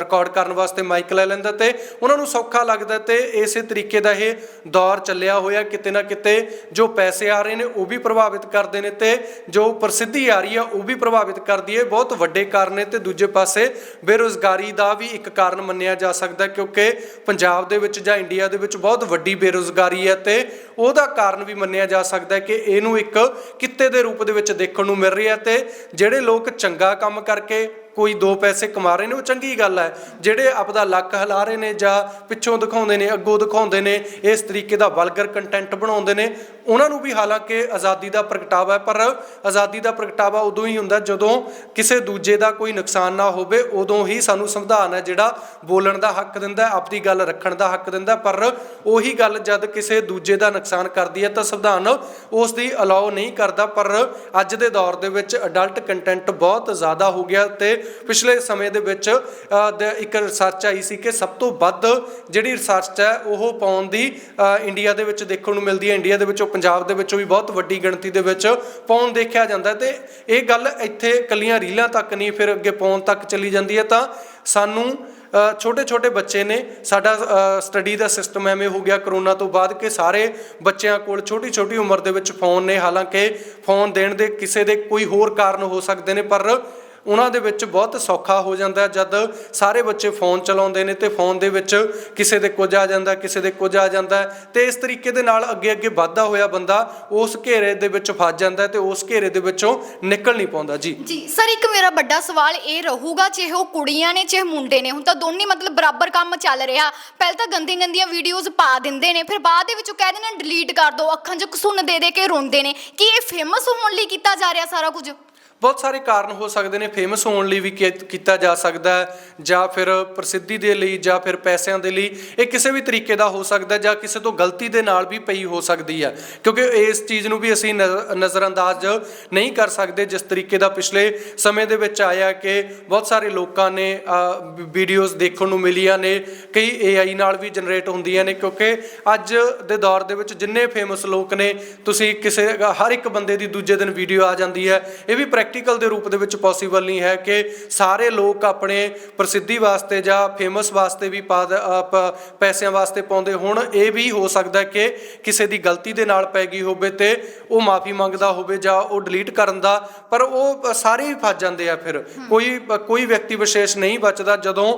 ਰਿਕਾਰਡ ਕਰਨ ਵਾਸਤੇ ਮਾਈਕ ਲੈ ਲੈਂਦਾ ਤੇ ਉਹਨਾਂ ਨੂੰ ਸੌਖਾ ਲੱਗਦਾ ਤੇ ਇਸੇ ਤਰੀਕੇ ਦਾ ਇਹ ਦੌਰ ਚੱਲਿਆ ਹੋਇਆ ਕਿਤੇ ਨਾ ਕਿਤੇ, ਜੋ ਪੈਸੇ ਆ ਰਹੇ ਨੇ ਉਹ ਵੀ ਪ੍ਰਭਾਵਿਤ ਕਰਦੇ ਨੇ ਤੇ ਜੋ ਪ੍ਰਸਿੱਧੀ ਆ ਰਹੀ ਆ ਉਹ ਵੀ ਪ੍ਰਭਾਵਿਤ ਕਰਦੀ ਹੈ। ਬਹੁਤ ਵੱਡੇ ਕਾਰਨ ਨੇ ਤੇ ਦੂਜੇ ਪਾਸੇ ਬੇਰੋਜ਼ਗਾਰੀ ਦਾ ਵੀ ਇੱਕ ਕਾਰਨ ਮੰਨਿਆ ਜਾ ਸਕਦਾ ਕਿਉਂਕਿ ਪੰਜਾਬ ਦੇ ਵਿੱਚ ਜਾਂ ਇੰਡੀਆ ਦੇ ਵਿੱਚ ਬਹੁਤ ਵੱਡੀ ਬੇਰੋਜ਼ਗਾਰੀ ਹੈ ਤੇ ਉਹਦਾ ਕਾਰਨ ਵੀ ਮੰਨਿਆ ਜਾ ਸਕਦਾ ਕਿ ਇਹਨੂੰ ਇੱਕ ਕਿੱਤੇ ਦੇ ਰੂਪ ਦੇ ਵਿੱਚ ਦੇਖਣ ਨੂੰ ਮਿਲ ਰਿਹਾ ਤੇ ਜਿਹੜੇ ਲੋਕ ਚੰਗਾ ਕੰਮ ਕਰਕੇ ਕੋਈ ਦੋ ਪੈਸੇ ਕਮਾ ਰਹੇ ਨੇ, ਉਹ ਚੰਗੀ ਗੱਲ ਹੈ। ਜਿਹੜੇ ਆਪਦਾ ਲੱਕ ਹਿਲਾ ਰਹੇ ਨੇ ਜਾਂ ਪਿੱਛੋਂ ਦਿਖਾਉਂਦੇ ਨੇ, ਅੱਗੋਂ ਦਿਖਾਉਂਦੇ ਨੇ, ਇਸ ਤਰੀਕੇ ਦਾ ਵਲਗਰ ਕੰਟੈਂਟ ਬਣਾਉਂਦੇ ਨੇ, ਉਹਨਾਂ ਨੂੰ ਵੀ ਹਾਲਾਂਕਿ ਆਜ਼ਾਦੀ ਦਾ ਪ੍ਰਗਟਾਵਾ ਹੈ, ਪਰ ਆਜ਼ਾਦੀ ਦਾ ਪ੍ਰਗਟਾਵਾ ਉਦੋਂ ਹੀ ਹੁੰਦਾ ਜਦੋਂ ਕਿਸੇ ਦੂਜੇ ਦਾ ਕੋਈ ਨੁਕਸਾਨ ਨਾ ਹੋਵੇ, ਉਦੋਂ ਹੀ ਸਾਨੂੰ ਸੰਵਿਧਾਨ ਹੈ ਜਿਹੜਾ ਬੋਲਣ ਦਾ ਹੱਕ ਦਿੰਦਾ ਆਪਦੀ ਗੱਲ ਰੱਖਣ ਦਾ ਹੱਕ ਦਿੰਦਾ ਪਰ ਉਹੀ ਗੱਲ ਜਦ ਕਿਸੇ ਦੂਜੇ ਦਾ ਨੁਕਸਾਨ ਕਰਦੀ ਹੈ, ਤਾਂ ਸੰਵਿਧਾਨ ਉਸ ਦੀ ਅਲਾਉ ਨਹੀਂ ਕਰਦਾ, ਪਰ ਅੱਜ ਦੇ ਦੌਰ ਦੇ ਵਿੱਚ ਅਡਲਟ ਕੰਟੈਂਟ ਬਹੁਤ ਜ਼ਿਆਦਾ ਹੋ ਗਿਆ ਤੇ ਪਿਛਲੇ ਸਮੇਂ ਦੇ ਵਿੱਚ ਇੱਕ ਰਿਸਰਚ ਆਈ ਸੀ ਕਿ ਸਭ ਤੋਂ ਵੱਧ ਜਿਹੜੀ ਰਿਸਰਚ ਹੈ, ਉਹ ਪਾਉਣ ਦੀ ਇੰਡੀਆ ਦੇ ਵਿੱਚ ਦੇਖਣ ਨੂੰ ਮਿਲਦੀ ਹੈ। ਇੰਡੀਆ ਦੇ ਵਿੱਚੋਂ, ਪੰਜਾਬ ਦੇ ਵਿੱਚੋਂ ਵੀ ਬਹੁਤ ਵੱਡੀ ਗਿਣਤੀ ਦੇ ਵਿੱਚ ਪਾਉਣ ਦੇਖਿਆ ਜਾਂਦਾ ਹੈ। ਤੇ ਇਹ ਗੱਲ ਇੱਥੇ ਕੱਲੀਆਂ ਰੀਲਾਂ ਤੱਕ ਨਹੀਂ, ਫਿਰ ਅੱਗੇ ਪਾਉਣ ਤੱਕ ਚਲੀ ਜਾਂਦੀ ਹੈ। ਤਾਂ ਸਾਨੂੰ ਛੋਟੇ ਛੋਟੇ ਬੱਚੇ ਨੇ, ਸਾਡਾ ਸਟੱਡੀ ਦਾ ਸਿਸਟਮ ਐਵੇਂ ਹੋ ਗਿਆ ਕਰੋਨਾ ਤੋਂ ਬਾਅਦ ਕਿ ਸਾਰੇ ਬੱਚਿਆਂ ਕੋਲ ਛੋਟੀ ਛੋਟੀ ਉਮਰ ਦੇ ਵਿੱਚ ਫੋਨ ਨੇ। ਹਾਲਾਂਕਿ ਫੋਨ ਦੇਣ ਦੇ ਕਿਸੇ ਦੇ ਕੋਈ ਹੋਰ ਕਾਰਨ ਹੋ ਸਕਦੇ ਨੇ, ਪਰ ਉਹਨਾਂ ਦੇ ਵਿੱਚ ਬਹੁਤ ਸੌਖਾ ਹੋ ਜਾਂਦਾ ਜਦ ਸਾਰੇ ਬੱਚੇ ਫੋਨ ਚਲਾਉਂਦੇ ਨੇ ਤੇ ਫੋਨ ਦੇ ਵਿੱਚ ਕਿਸੇ ਦੇ ਕੁਝ ਆ ਜਾਂਦਾ, ਕਿਸੇ ਦੇ ਕੁਝ ਆ ਜਾਂਦਾ ਤੇ ਇਸ ਤਰੀਕੇ ਦੇ ਨਾਲ ਅੱਗੇ ਅੱਗੇ ਵੱਧਦਾ ਹੋਇਆ ਬੰਦਾ ਉਸ ਘੇਰੇ ਦੇ ਵਿੱਚ ਫਸ ਜਾਂਦਾ ਤੇ ਉਸ ਘੇਰੇ ਦੇ ਵਿੱਚੋਂ ਨਿਕਲ ਨਹੀਂ ਪਾਉਂਦਾ। ਜੀ। ਜੀ, ਸਰ, ਇੱਕ ਮੇਰਾ ਵੱਡਾ ਸਵਾਲ ਇਹ ਰਹੂਗਾ, ਚਾਹੇ ਉਹ ਕੁੜੀਆਂ ਨੇ, ਚਾਹੇ ਮੁੰਡੇ ਨੇ, ਹੁਣ ਤਾਂ ਦੋਨੇ ਮਤਲਬ ਬਰਾਬਰ ਕੰਮ ਚੱਲ ਰਿਹਾ। ਪਹਿਲਾਂ ਤਾਂ ਗੰਦੀ ਗੰਦੀਆਂ ਵੀਡੀਓਜ਼ ਪਾ ਦਿੰਦੇ ਨੇ, ਫਿਰ ਬਾਅਦ ਦੇ ਵਿੱਚ ਉਹ ਕਹਿੰਦੇ ਨੇ ਡਿਲੀਟ ਕਰ ਦਿਓ ਅੱਖਾਂ 'ਚ ਕਸੁੰਨ ਦੇ ਦੇ ਕੇ ਰੋਂਦੇ ਨੇ। ਕੀ ਇਹ ਫੇਮਸ ਹੋਣ ਲਈ ਕੀਤਾ ਜਾ ਰਿਹਾ ਸਾਰਾ ਕੁਝ? ਬਹੁਤ ਸਾਰੇ ਕਾਰਨ ਹੋ ਸਕਦੇ ਨੇ ਫੇਮਸ ਹੋਣ ਲਈ ਵੀ ਕੀ- ਕੀਤਾ ਜਾ ਸਕਦਾ ਜਾਂ ਫਿਰ ਪ੍ਰਸਿੱਧੀ ਦੇ ਲਈ, ਜਾਂ ਫਿਰ ਪੈਸਿਆਂ ਦੇ ਲਈ, ਇਹ ਕਿਸੇ ਵੀ ਤਰੀਕੇ ਦਾ ਹੋ ਸਕਦਾ ਜਾਂ ਕਿਸੇ ਤੋਂ ਗਲਤੀ ਦੇ ਨਾਲ ਵੀ ਪਈ ਹੋ ਸਕਦੀ ਹੈ। ਕਿਉਂਕਿ ਇਸ ਚੀਜ਼ ਨੂੰ ਵੀ ਅਸੀਂ ਨਜ਼ਰ- ਨਜ਼ਰਅੰਦਾਜ਼ ਨਹੀਂ ਕਰ ਸਕਦੇ, ਜਿਸ ਤਰੀਕੇ ਦਾ ਪਿਛਲੇ ਸਮੇਂ ਦੇ ਵਿੱਚ ਆਇਆ ਕਿ ਬਹੁਤ ਸਾਰੇ ਲੋਕਾਂ ਨੇ ਵੀਡੀਓਜ਼ ਦੇਖਣ ਨੂੰ ਮਿਲੀਆਂ ਨੇ, ਕਈ AI ਨਾਲ ਵੀ ਜਨਰੇਟ ਹੁੰਦੀਆਂ ਨੇ, ਕਿਉਂਕਿ ਅੱਜ ਦੇ ਦੌਰ ਦੇ ਵਿੱਚ ਜਿੰਨੇ ਫੇਮਸ ਲੋਕ ਨੇ, ਤੁਸੀਂ ਕਿਸੇ, ਹਰ ਇੱਕ ਬੰਦੇ ਦੀ ਦੂਜੇ ਦਿਨ ਵੀਡੀਓ ਆ ਜਾਂਦੀ ਹੈ, ਇਹ ਵੀ ਪ੍ਰੈਕਟੀਕਲ ਦੇ ਰੂਪ ਦੇ ਵਿੱਚ ਪੋਸੀਬਲ ਨਹੀਂ ਹੈ ਕਿ ਸਾਰੇ ਲੋਕ ਆਪਣੇ ਪ੍ਰਸਿੱਧੀ ਵਾਸਤੇ ਜਾਂ ਫੇਮਸ ਵਾਸਤੇ ਵੀ ਪੈਸਿਆਂ ਵਾਸਤੇ ਪਾਉਂਦੇ ਹੁਣ। ਇਹ ਵੀ ਹੋ ਸਕਦਾ ਕਿ ਕਿਸੇ ਦੀ ਗਲਤੀ ਦੇ ਨਾਲ ਪੈ ਗਈ ਹੋਵੇ ਤੇ ਉਹ ਮਾਫੀ ਮੰਗਦਾ ਹੋਵੇ ਜਾਂ ਉਹ ਡਿਲੀਟ ਕਰਨ ਦਾ। ਪਰ ਉਹ ਸਾਰੇ ਹੀ ਫਸ ਜਾਂਦੇ ਆ ਫਿਰ। ਕੋਈ ਕੋਈ ਵਿਅਕਤੀ ਵਿਸ਼ੇਸ਼ ਨਹੀਂ ਬਚਦਾ। ਜਦੋਂ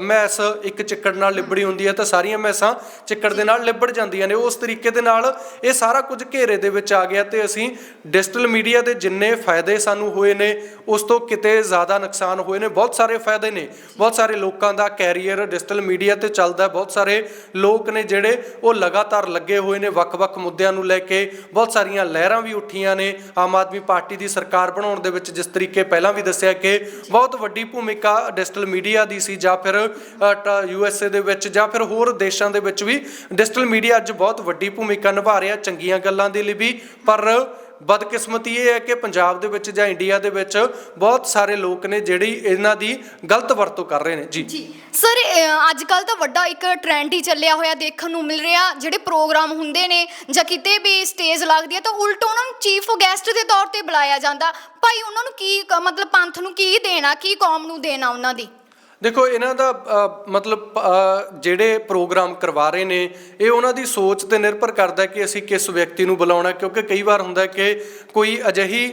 ਮੈਸ ਇੱਕ ਚਿੱਕੜ ਨਾਲ ਲਿਬੜੀ ਹੁੰਦੀ ਹੈ ਤਾਂ ਸਾਰੀਆਂ ਮੈਸਾਂ ਚਿੱਕੜ ਦੇ ਨਾਲ ਲਿਬੜ ਜਾਂਦੀਆਂ ਨੇ। ਉਸ ਤਰੀਕੇ ਦੇ ਨਾਲ ਇਹ ਸਾਰਾ ਕੁਝ ਘੇਰੇ ਦੇ ਵਿੱਚ ਆ ਗਿਆ ਤੇ ਅਸੀਂ ਡਿਜੀਟਲ ਮੀਡੀਆ ਦੇ ਜਿੰਨੇ ਫਾਇਦੇ ਸਾਨੂੰ ਹੋਏ ਨੇ, ਉਸ ਤੋਂ ਕਿਤੇ ਜ਼ਿਆਦਾ ਨੁਕਸਾਨ ਹੋਏ ਨੇ। ਬਹੁਤ ਸਾਰੇ ਫਾਇਦੇ ਨੇ। ਬਹੁਤ ਸਾਰੇ ਲੋਕਾਂ ਦਾ ਕੈਰੀਅਰ ਡਿਜੀਟਲ ਮੀਡੀਆ ਤੇ ਚੱਲਦਾ ਬਹੁਤ ਸਾਰੇ ਲੋਕ ਨੇ ਜਿਹੜੇ ਉਹ ਲਗਾਤਾਰ ਲੱਗੇ ਹੋਏ ਨੇ ਵੱਖ-ਵੱਖ ਮੁੱਦਿਆਂ ਨੂੰ ਲੈ ਕੇ। ਬਹੁਤ ਸਾਰੀਆਂ ਲਹਿਰਾਂ ਵੀ ਉੱਠੀਆਂ ਨੇ ਆਮ ਆਦਮੀ ਪਾਰਟੀ ਦੀ ਸਰਕਾਰ ਬਣਾਉਣ ਦੇ ਵਿੱਚ, ਜਿਸ ਤਰੀਕੇ ਪਹਿਲਾਂ ਵੀ ਦੱਸਿਆ ਕਿ ਬਹੁਤ ਵੱਡੀ ਭੂਮਿਕਾ ਡਿਜੀਟਲ ਮੀਡੀਆ ਦੀ ਸੀ ਜਾਂ ਫਿਰ ਯੂ ਐਸ ਏ ਦੇ ਵਿੱਚ ਜਾਂ ਫਿਰ ਹੋਰ ਦੇਸ਼ਾਂ ਦੇ ਵਿੱਚ ਵੀ। ਡਿਜੀਟਲ ਮੀਡੀਆ ਅੱਜ ਬਹੁਤ ਵੱਡੀ ਭੂਮਿਕਾ ਨਿਭਾ ਰਿਹਾ। ਚੰਗੀਆਂ ਗੱਲਾਂ ਦੇ ਲਈ ਵੀ। ਪਰ ਬਦਕਿਸਮਤੀ ਇਹ ਹੈ ਕਿ ਪੰਜਾਬ ਦੇ ਵਿੱਚ ਜਾਂ ਇੰਡੀਆ ਦੇ ਵਿੱਚ ਬਹੁਤ ਸਾਰੇ ਲੋਕ ਨੇ ਜਿਹੜੀ ਇਹਨਾਂ ਦੀ ਗਲਤ ਵਰਤੋਂ ਕਰ ਰਹੇ ਨੇ। ਜੀ। ਜੀ। ਸਰ ਅੱਜ ਕੱਲ ਤਾਂ ਵੱਡਾ ਇੱਕ ਟ੍ਰੈਂਡ ਹੀ ਚੱਲਿਆ ਹੋਇਆ ਦੇਖਣ ਨੂੰ ਮਿਲ ਰਿਹਾ। ਜਿਹੜੇ ਪ੍ਰੋਗਰਾਮ ਹੁੰਦੇ ਨੇ ਜਾਂ ਕਿਤੇ ਵੀ ਸਟੇਜ ਲੱਗਦੀ ਹੈ ਤਾਂ ਉਲਟ ਉਹਨਾਂ ਨੂੰ ਚੀਫ ਗੈਸਟ ਦੇ ਤੌਰ ਤੇ ਬੁਲਾਇਆ ਜਾਂਦਾ। ਭਾਈ, ਉਹਨਾਂ ਨੂੰ ਕੀ, ਮਤਲਬ ਪੰਥ ਨੂੰ ਕੀ ਦੇਣਾ, ਕੀ ਕੌਮ ਨੂੰ ਦੇਣਾ ਉਹਨਾਂ ਦੀ? ਦੇਖੋ, ਇਹਨਾਂ ਦਾ ਮਤਲਬ ਜਿਹੜੇ ਪ੍ਰੋਗਰਾਮ ਕਰਵਾ ਰਹੇ ਨੇ, ਇਹ ਉਹਨਾਂ ਦੀ ਸੋਚ ਤੇ ਨਿਰਭਰ ਕਰਦਾ ਕਿ ਅਸੀਂ ਕਿਸ ਵਿਅਕਤੀ ਨੂੰ ਬੁਲਾਉਣਾ ਕਿਉਂਕਿ ਕਈ ਵਾਰ ਹੁੰਦਾ ਕਿ ਕੋਈ ਅਜਿਹੀ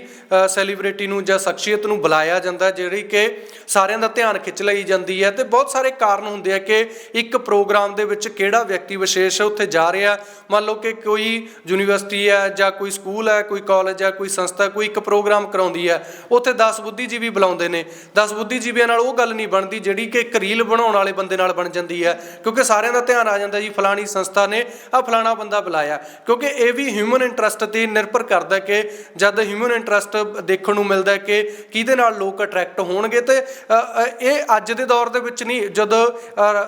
ਸੈਲੀਬ੍ਰਿਟੀ ਨੂੰ ਜਾਂ ਸ਼ਖਸੀਅਤ ਨੂੰ ਬੁਲਾਇਆ ਜਾਂਦਾ ਜਿਹੜੀ ਕਿ ਸਾਰਿਆਂ ਦਾ ਧਿਆਨ ਖਿੱਚ ਲਈ ਜਾਂਦੀ ਹੈ ਤੇ ਬਹੁਤ ਸਾਰੇ ਕਾਰਨ ਹੁੰਦੇ ਆ ਕਿ ਇੱਕ ਪ੍ਰੋਗਰਾਮ ਦੇ ਵਿੱਚ ਕਿਹੜਾ ਵਿਅਕਤੀ ਵਿਸ਼ੇਸ਼ ਉੱਥੇ ਜਾ ਰਿਹਾ ਮੰਨ ਲਓ ਕਿ ਕੋਈ ਯੂਨੀਵਰਸਿਟੀ ਹੈ ਜਾਂ ਕੋਈ ਸਕੂਲ ਹੈ, ਕੋਈ ਕਾਲਜ ਹੈ, ਕੋਈ ਸੰਸਥਾ, ਕੋਈ ਇੱਕ ਪ੍ਰੋਗਰਾਮ ਕਰਾਉਂਦੀ ਹੈ, ਉੱਥੇ 10 ਬੁੱਧੀਜੀਵੀ ਬੁਲਾਉਂਦੇ ਨੇ। 10 ਬੁੱਧੀਜੀਵੀਆਂ ਨਾਲ ਉਹ ਗੱਲ ਨਹੀਂ ਬਣਦੀ ਜਿਹੜੀ ਕਿ ਇੱਕ ਰੀਲ ਬਣਾਉਣ ਵਾਲੇ ਬੰਦੇ ਨਾਲ ਬਣ ਜਾਂਦੀ ਹੈ, ਕਿਉਂਕਿ ਸਾਰਿਆਂ ਦਾ ਧਿਆਨ ਆ ਜਾਂਦਾ ਜੀ, ਫਲਾਣੀ ਸੰਸਥਾ ਨੇ ਆ ਫਲਾਣਾ ਬੰਦਾ ਬੁਲਾਇਆ। ਕਿਉਂਕਿ ਇਹ ਵੀ ਹਿਊਮਨ ਇੰਟਰਸਟ ਤੇ ਨਿਰਭਰ ਕਰਦਾ ਕਿ ਜਦ ਹਿਊਮਨ ਇੰਟਰਸਟ ਦੇਖਣ ਨੂੰ ਮਿਲਦਾ ਕਿ ਕਿਹਦੇ ਨਾਲ ਲੋਕ ਅਟਰੈਕਟ ਹੋਣਗੇ ਤੇ ਇਹ ਅੱਜ ਦੇ ਦੌਰ ਦੇ ਵਿੱਚ ਨਹੀਂ, ਜਦੋਂ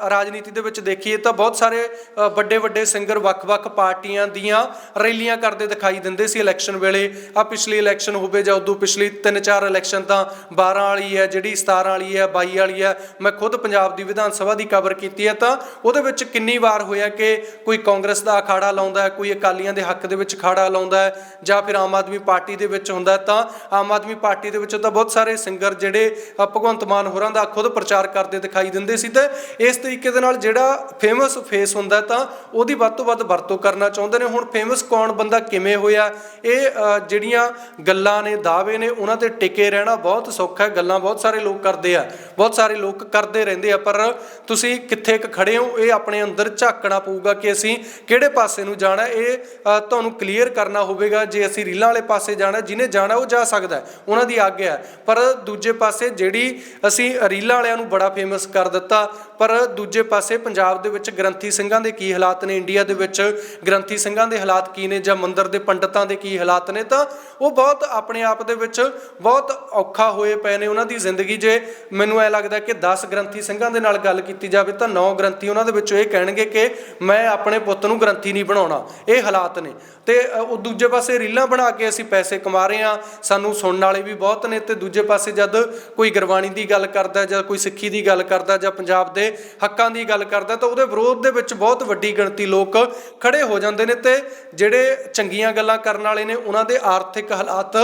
ਰਾਜਨੀਤੀ ਦੇ ਵਿੱਚ ਦੇਖੀਏ ਤਾਂ ਬਹੁਤ ਸਾਰੇ ਵੱਡੇ ਵੱਡੇ ਸਿੰਗਰ ਵੱਖ-ਵੱਖ ਪਾਰਟੀਆਂ ਦੀਆਂ ਰੈਲੀਆਂ ਕਰਦੇ ਦਿਖਾਈ ਦਿੰਦੇ ਸੀ ਇਲੈਕਸ਼ਨ ਵੇਲੇ। ਆ ਪਿਛਲੀ ਇਲੈਕਸ਼ਨ ਹੋਵੇ ਜਾਂ ਉਦੋਂ ਪਿਛਲੀ 3-4 ਇਲੈਕਸ਼ਨ ਤਾਂ 12 ਵਾਲੀ ਹੈ, ਜਿਹੜੀ 17 ਵਾਲੀ ਹੈ 22 ਵਾਲੀ ਹੈ ਮੈਂ ਖੁਦ ਪੰਜਾਬ ਦੀ ਵਿਧਾਨ ਸਭਾ ਦੀ ਕਵਰ ਕੀਤੀ ਹੈ, ਤਾਂ ਉਹਦੇ ਵਿੱਚ ਕਿੰਨੀ ਵਾਰ ਹੋਇਆ ਕਿ ਕੋਈ ਕਾਂਗਰਸ ਦਾ ਅਖਾੜਾ ਲਾਉਂਦਾ ਹੈ, ਕੋਈ ਅਕਾਲੀਆਂ ਦੇ ਹੱਕ ਦੇ ਵਿੱਚ ਅਖਾੜਾ ਲਾਉਂਦਾ ਹੈ, ਜਾਂ ਫਿਰ ਆਮ ਆਦਮੀ ਪਾਰਟੀ ਦੇ ਵਿੱਚ ਹੁੰਦਾ ਤਾਂ ਆਮ ਆਦਮੀ ਪਾਰਟੀ ਦੇ ਵਿੱਚ ਤਾਂ ਬਹੁਤ ਸਾਰੇ ਸਿੰਗਰ ਜਿਹੜੇ ਭਗਵੰਤ ਮਾਨ ਹੋਰਾਂ ਦਾ ਖੁਦ ਪ੍ਰਚਾਰ ਕਰਦੇ ਦਿਖਾਈ ਦਿੰਦੇ ਸੀ, ਤੇ ਇਸ ਤਰੀਕੇ ਦੇ ਨਾਲ ਜਿਹੜਾ ਫੇਮਸ ਫੇਸ ਹੁੰਦਾ ਤਾਂ ਉਹਦੀ ਵੱਧ ਤੋਂ ਵੱਧ ਵਰਤੋਂ ਕਰਨਾ ਚਾਹੁੰਦੇ ਨੇ। ਹੁਣ ਫੇਮਸ ਕੌਣ, ਬੰਦਾ ਕਿਵੇਂ ਹੋਇਆ? ਇਹ ਜਿਹੜੀਆਂ ਗੱਲਾਂ ਨੇ, ਦਾਅਵੇ ਨੇ, ਉਹਨਾਂ ਤੇ ਟਿਕੇ ਰਹਿਣਾ ਬਹੁਤ ਸੌਖਾ ਹੈ, ਗੱਲਾਂ ਬਹੁਤ ਸਾਰੇ ਲੋਕ ਕਰਦੇ ਆ, ਬਹੁਤ ਸਾਰੇ ਲੋਕ ਕਰਦੇ ਰਹਿੰਦੇ ਆ, ਪਰ ਤੁਸੀਂ ਕਿੱਥੇ ਕੁ ਖੜੇ ਹੋ, ਇਹ ਆਪਣੇ ਅੰਦਰ ਝਾਕਣਾ ਪਊਗਾ ਕਿ ਅਸੀਂ ਕਿਹੜੇ ਪਾਸੇ ਨੂੰ ਜਾਣਾ, ਇਹ ਤੁਹਾਨੂੰ ਕਲੀਅਰ ਕਰਨਾ ਹੋਵੇਗਾ, ਜੇ ਅਸੀਂ ਰੀਲਾਂ ਵਾਲੇ ਪਾਸੇ ਜਾਣਾ, ਜਿਹਨੇ ਜਾਣਾ ਉਹ ਜਾ ਸਕਦਾ ਉਹਨਾਂ ਦੀ ਆਗਿਆ ਪਰ ਦੂਜੇ ਪਾਸੇ ਜਿਹੜੀ ਅਸੀਂ ਰੀਲਾਂ ਵਾਲਿਆਂ ਨੂੰ ਬੜਾ ਫੇਮਸ ਕਰ ਦਿੱਤਾ ਪਰ ਦੂਜੇ ਪਾਸੇ ਪੰਜਾਬ ਦੇ ਵਿੱਚ ਗ੍ਰੰਥੀ ਸਿੰਘਾਂ ਦੇ ਕੀ ਹਾਲਾਤ ਨੇ? ਇੰਡੀਆ ਦੇ ਵਿੱਚ ਗ੍ਰੰਥੀ ਸਿੰਘਾਂ ਦੇ ਹਾਲਾਤ ਕੀ ਨੇ ਜਾਂ ਮੰਦਰ ਦੇ ਪੰਡਤਾਂ ਦੇ ਕੀ ਹਾਲਾਤ ਨੇ? ਤਾਂ ਉਹ ਬਹੁਤ ਆਪਣੇ ਆਪ ਦੇ ਵਿੱਚ ਬਹੁਤ ਔਖਾ ਹੋਏ ਪਏ ਨੇ ਉਹਨਾਂ ਦੀ ਜ਼ਿੰਦਗੀ। ਜੇ ਮੈਨੂੰ ਐ ਲੱਗਦਾ ਕਿ 10 ਗ੍ਰੰਥੀ ਸਿੰਘਾਂ ਦੇ ਨਾਲ ਗੱਲ ਕੀਤੀ ਜਾਵੇ ਤਾਂ 9 ਗ੍ਰੰਥੀ ਉਹਨਾਂ ਦੇ ਵਿੱਚੋਂ ਇਹ ਕਹਿਣਗੇ ਕਿ ਮੈਂ ਆਪਣੇ ਪੁੱਤ ਨੂੰ ਗ੍ਰੰਥੀ ਨਹੀਂ ਬਣਾਉਣਾ। ਇਹ ਹਾਲਾਤ ਨੇ। ਤੇ ਉਹ ਦੂਜੇ ਪਾਸੇ ਰੀਲਾਂ ਬਣਾ ਕੇ ਅਸੀਂ ਪੈਸੇ ਕਮਾ ਰਹੇ ਹਾਂ, ਸਾਨੂੰ ਸੁਣਨ ਵਾਲੇ ਵੀ ਬਹੁਤ ਨੇ ਤੇ ਦੂਜੇ ਪਾਸੇ ਜਦ ਕੋਈ ਗੁਰਬਾਣੀ ਦੀ ਗੱਲ ਕਰਦਾ ਜਾਂ ਕੋਈ ਸਿੱਖੀ ਦੀ ਗੱਲ ਕਰਦਾ ਜਾਂ ਪੰਜਾਬ ਦੇ ਹੱਕਾਂ ਦੀ ਗੱਲ ਕਰਦਾ ਤਾਂ ਉਹਦੇ ਵਿਰੋਧ ਦੇ ਵਿੱਚ ਬਹੁਤ ਵੱਡੀ ਗਿਣਤੀ ਲੋਕ ਖੜੇ ਹੋ ਜਾਂਦੇ ਨੇ ਤੇ ਜਿਹੜੇ ਚੰਗੀਆਂ ਗੱਲਾਂ ਕਰਨ ਵਾਲੇ ਨੇ, ਉਹਨਾਂ ਦੇ ਆਰਥਿਕ ਹਾਲਾਤ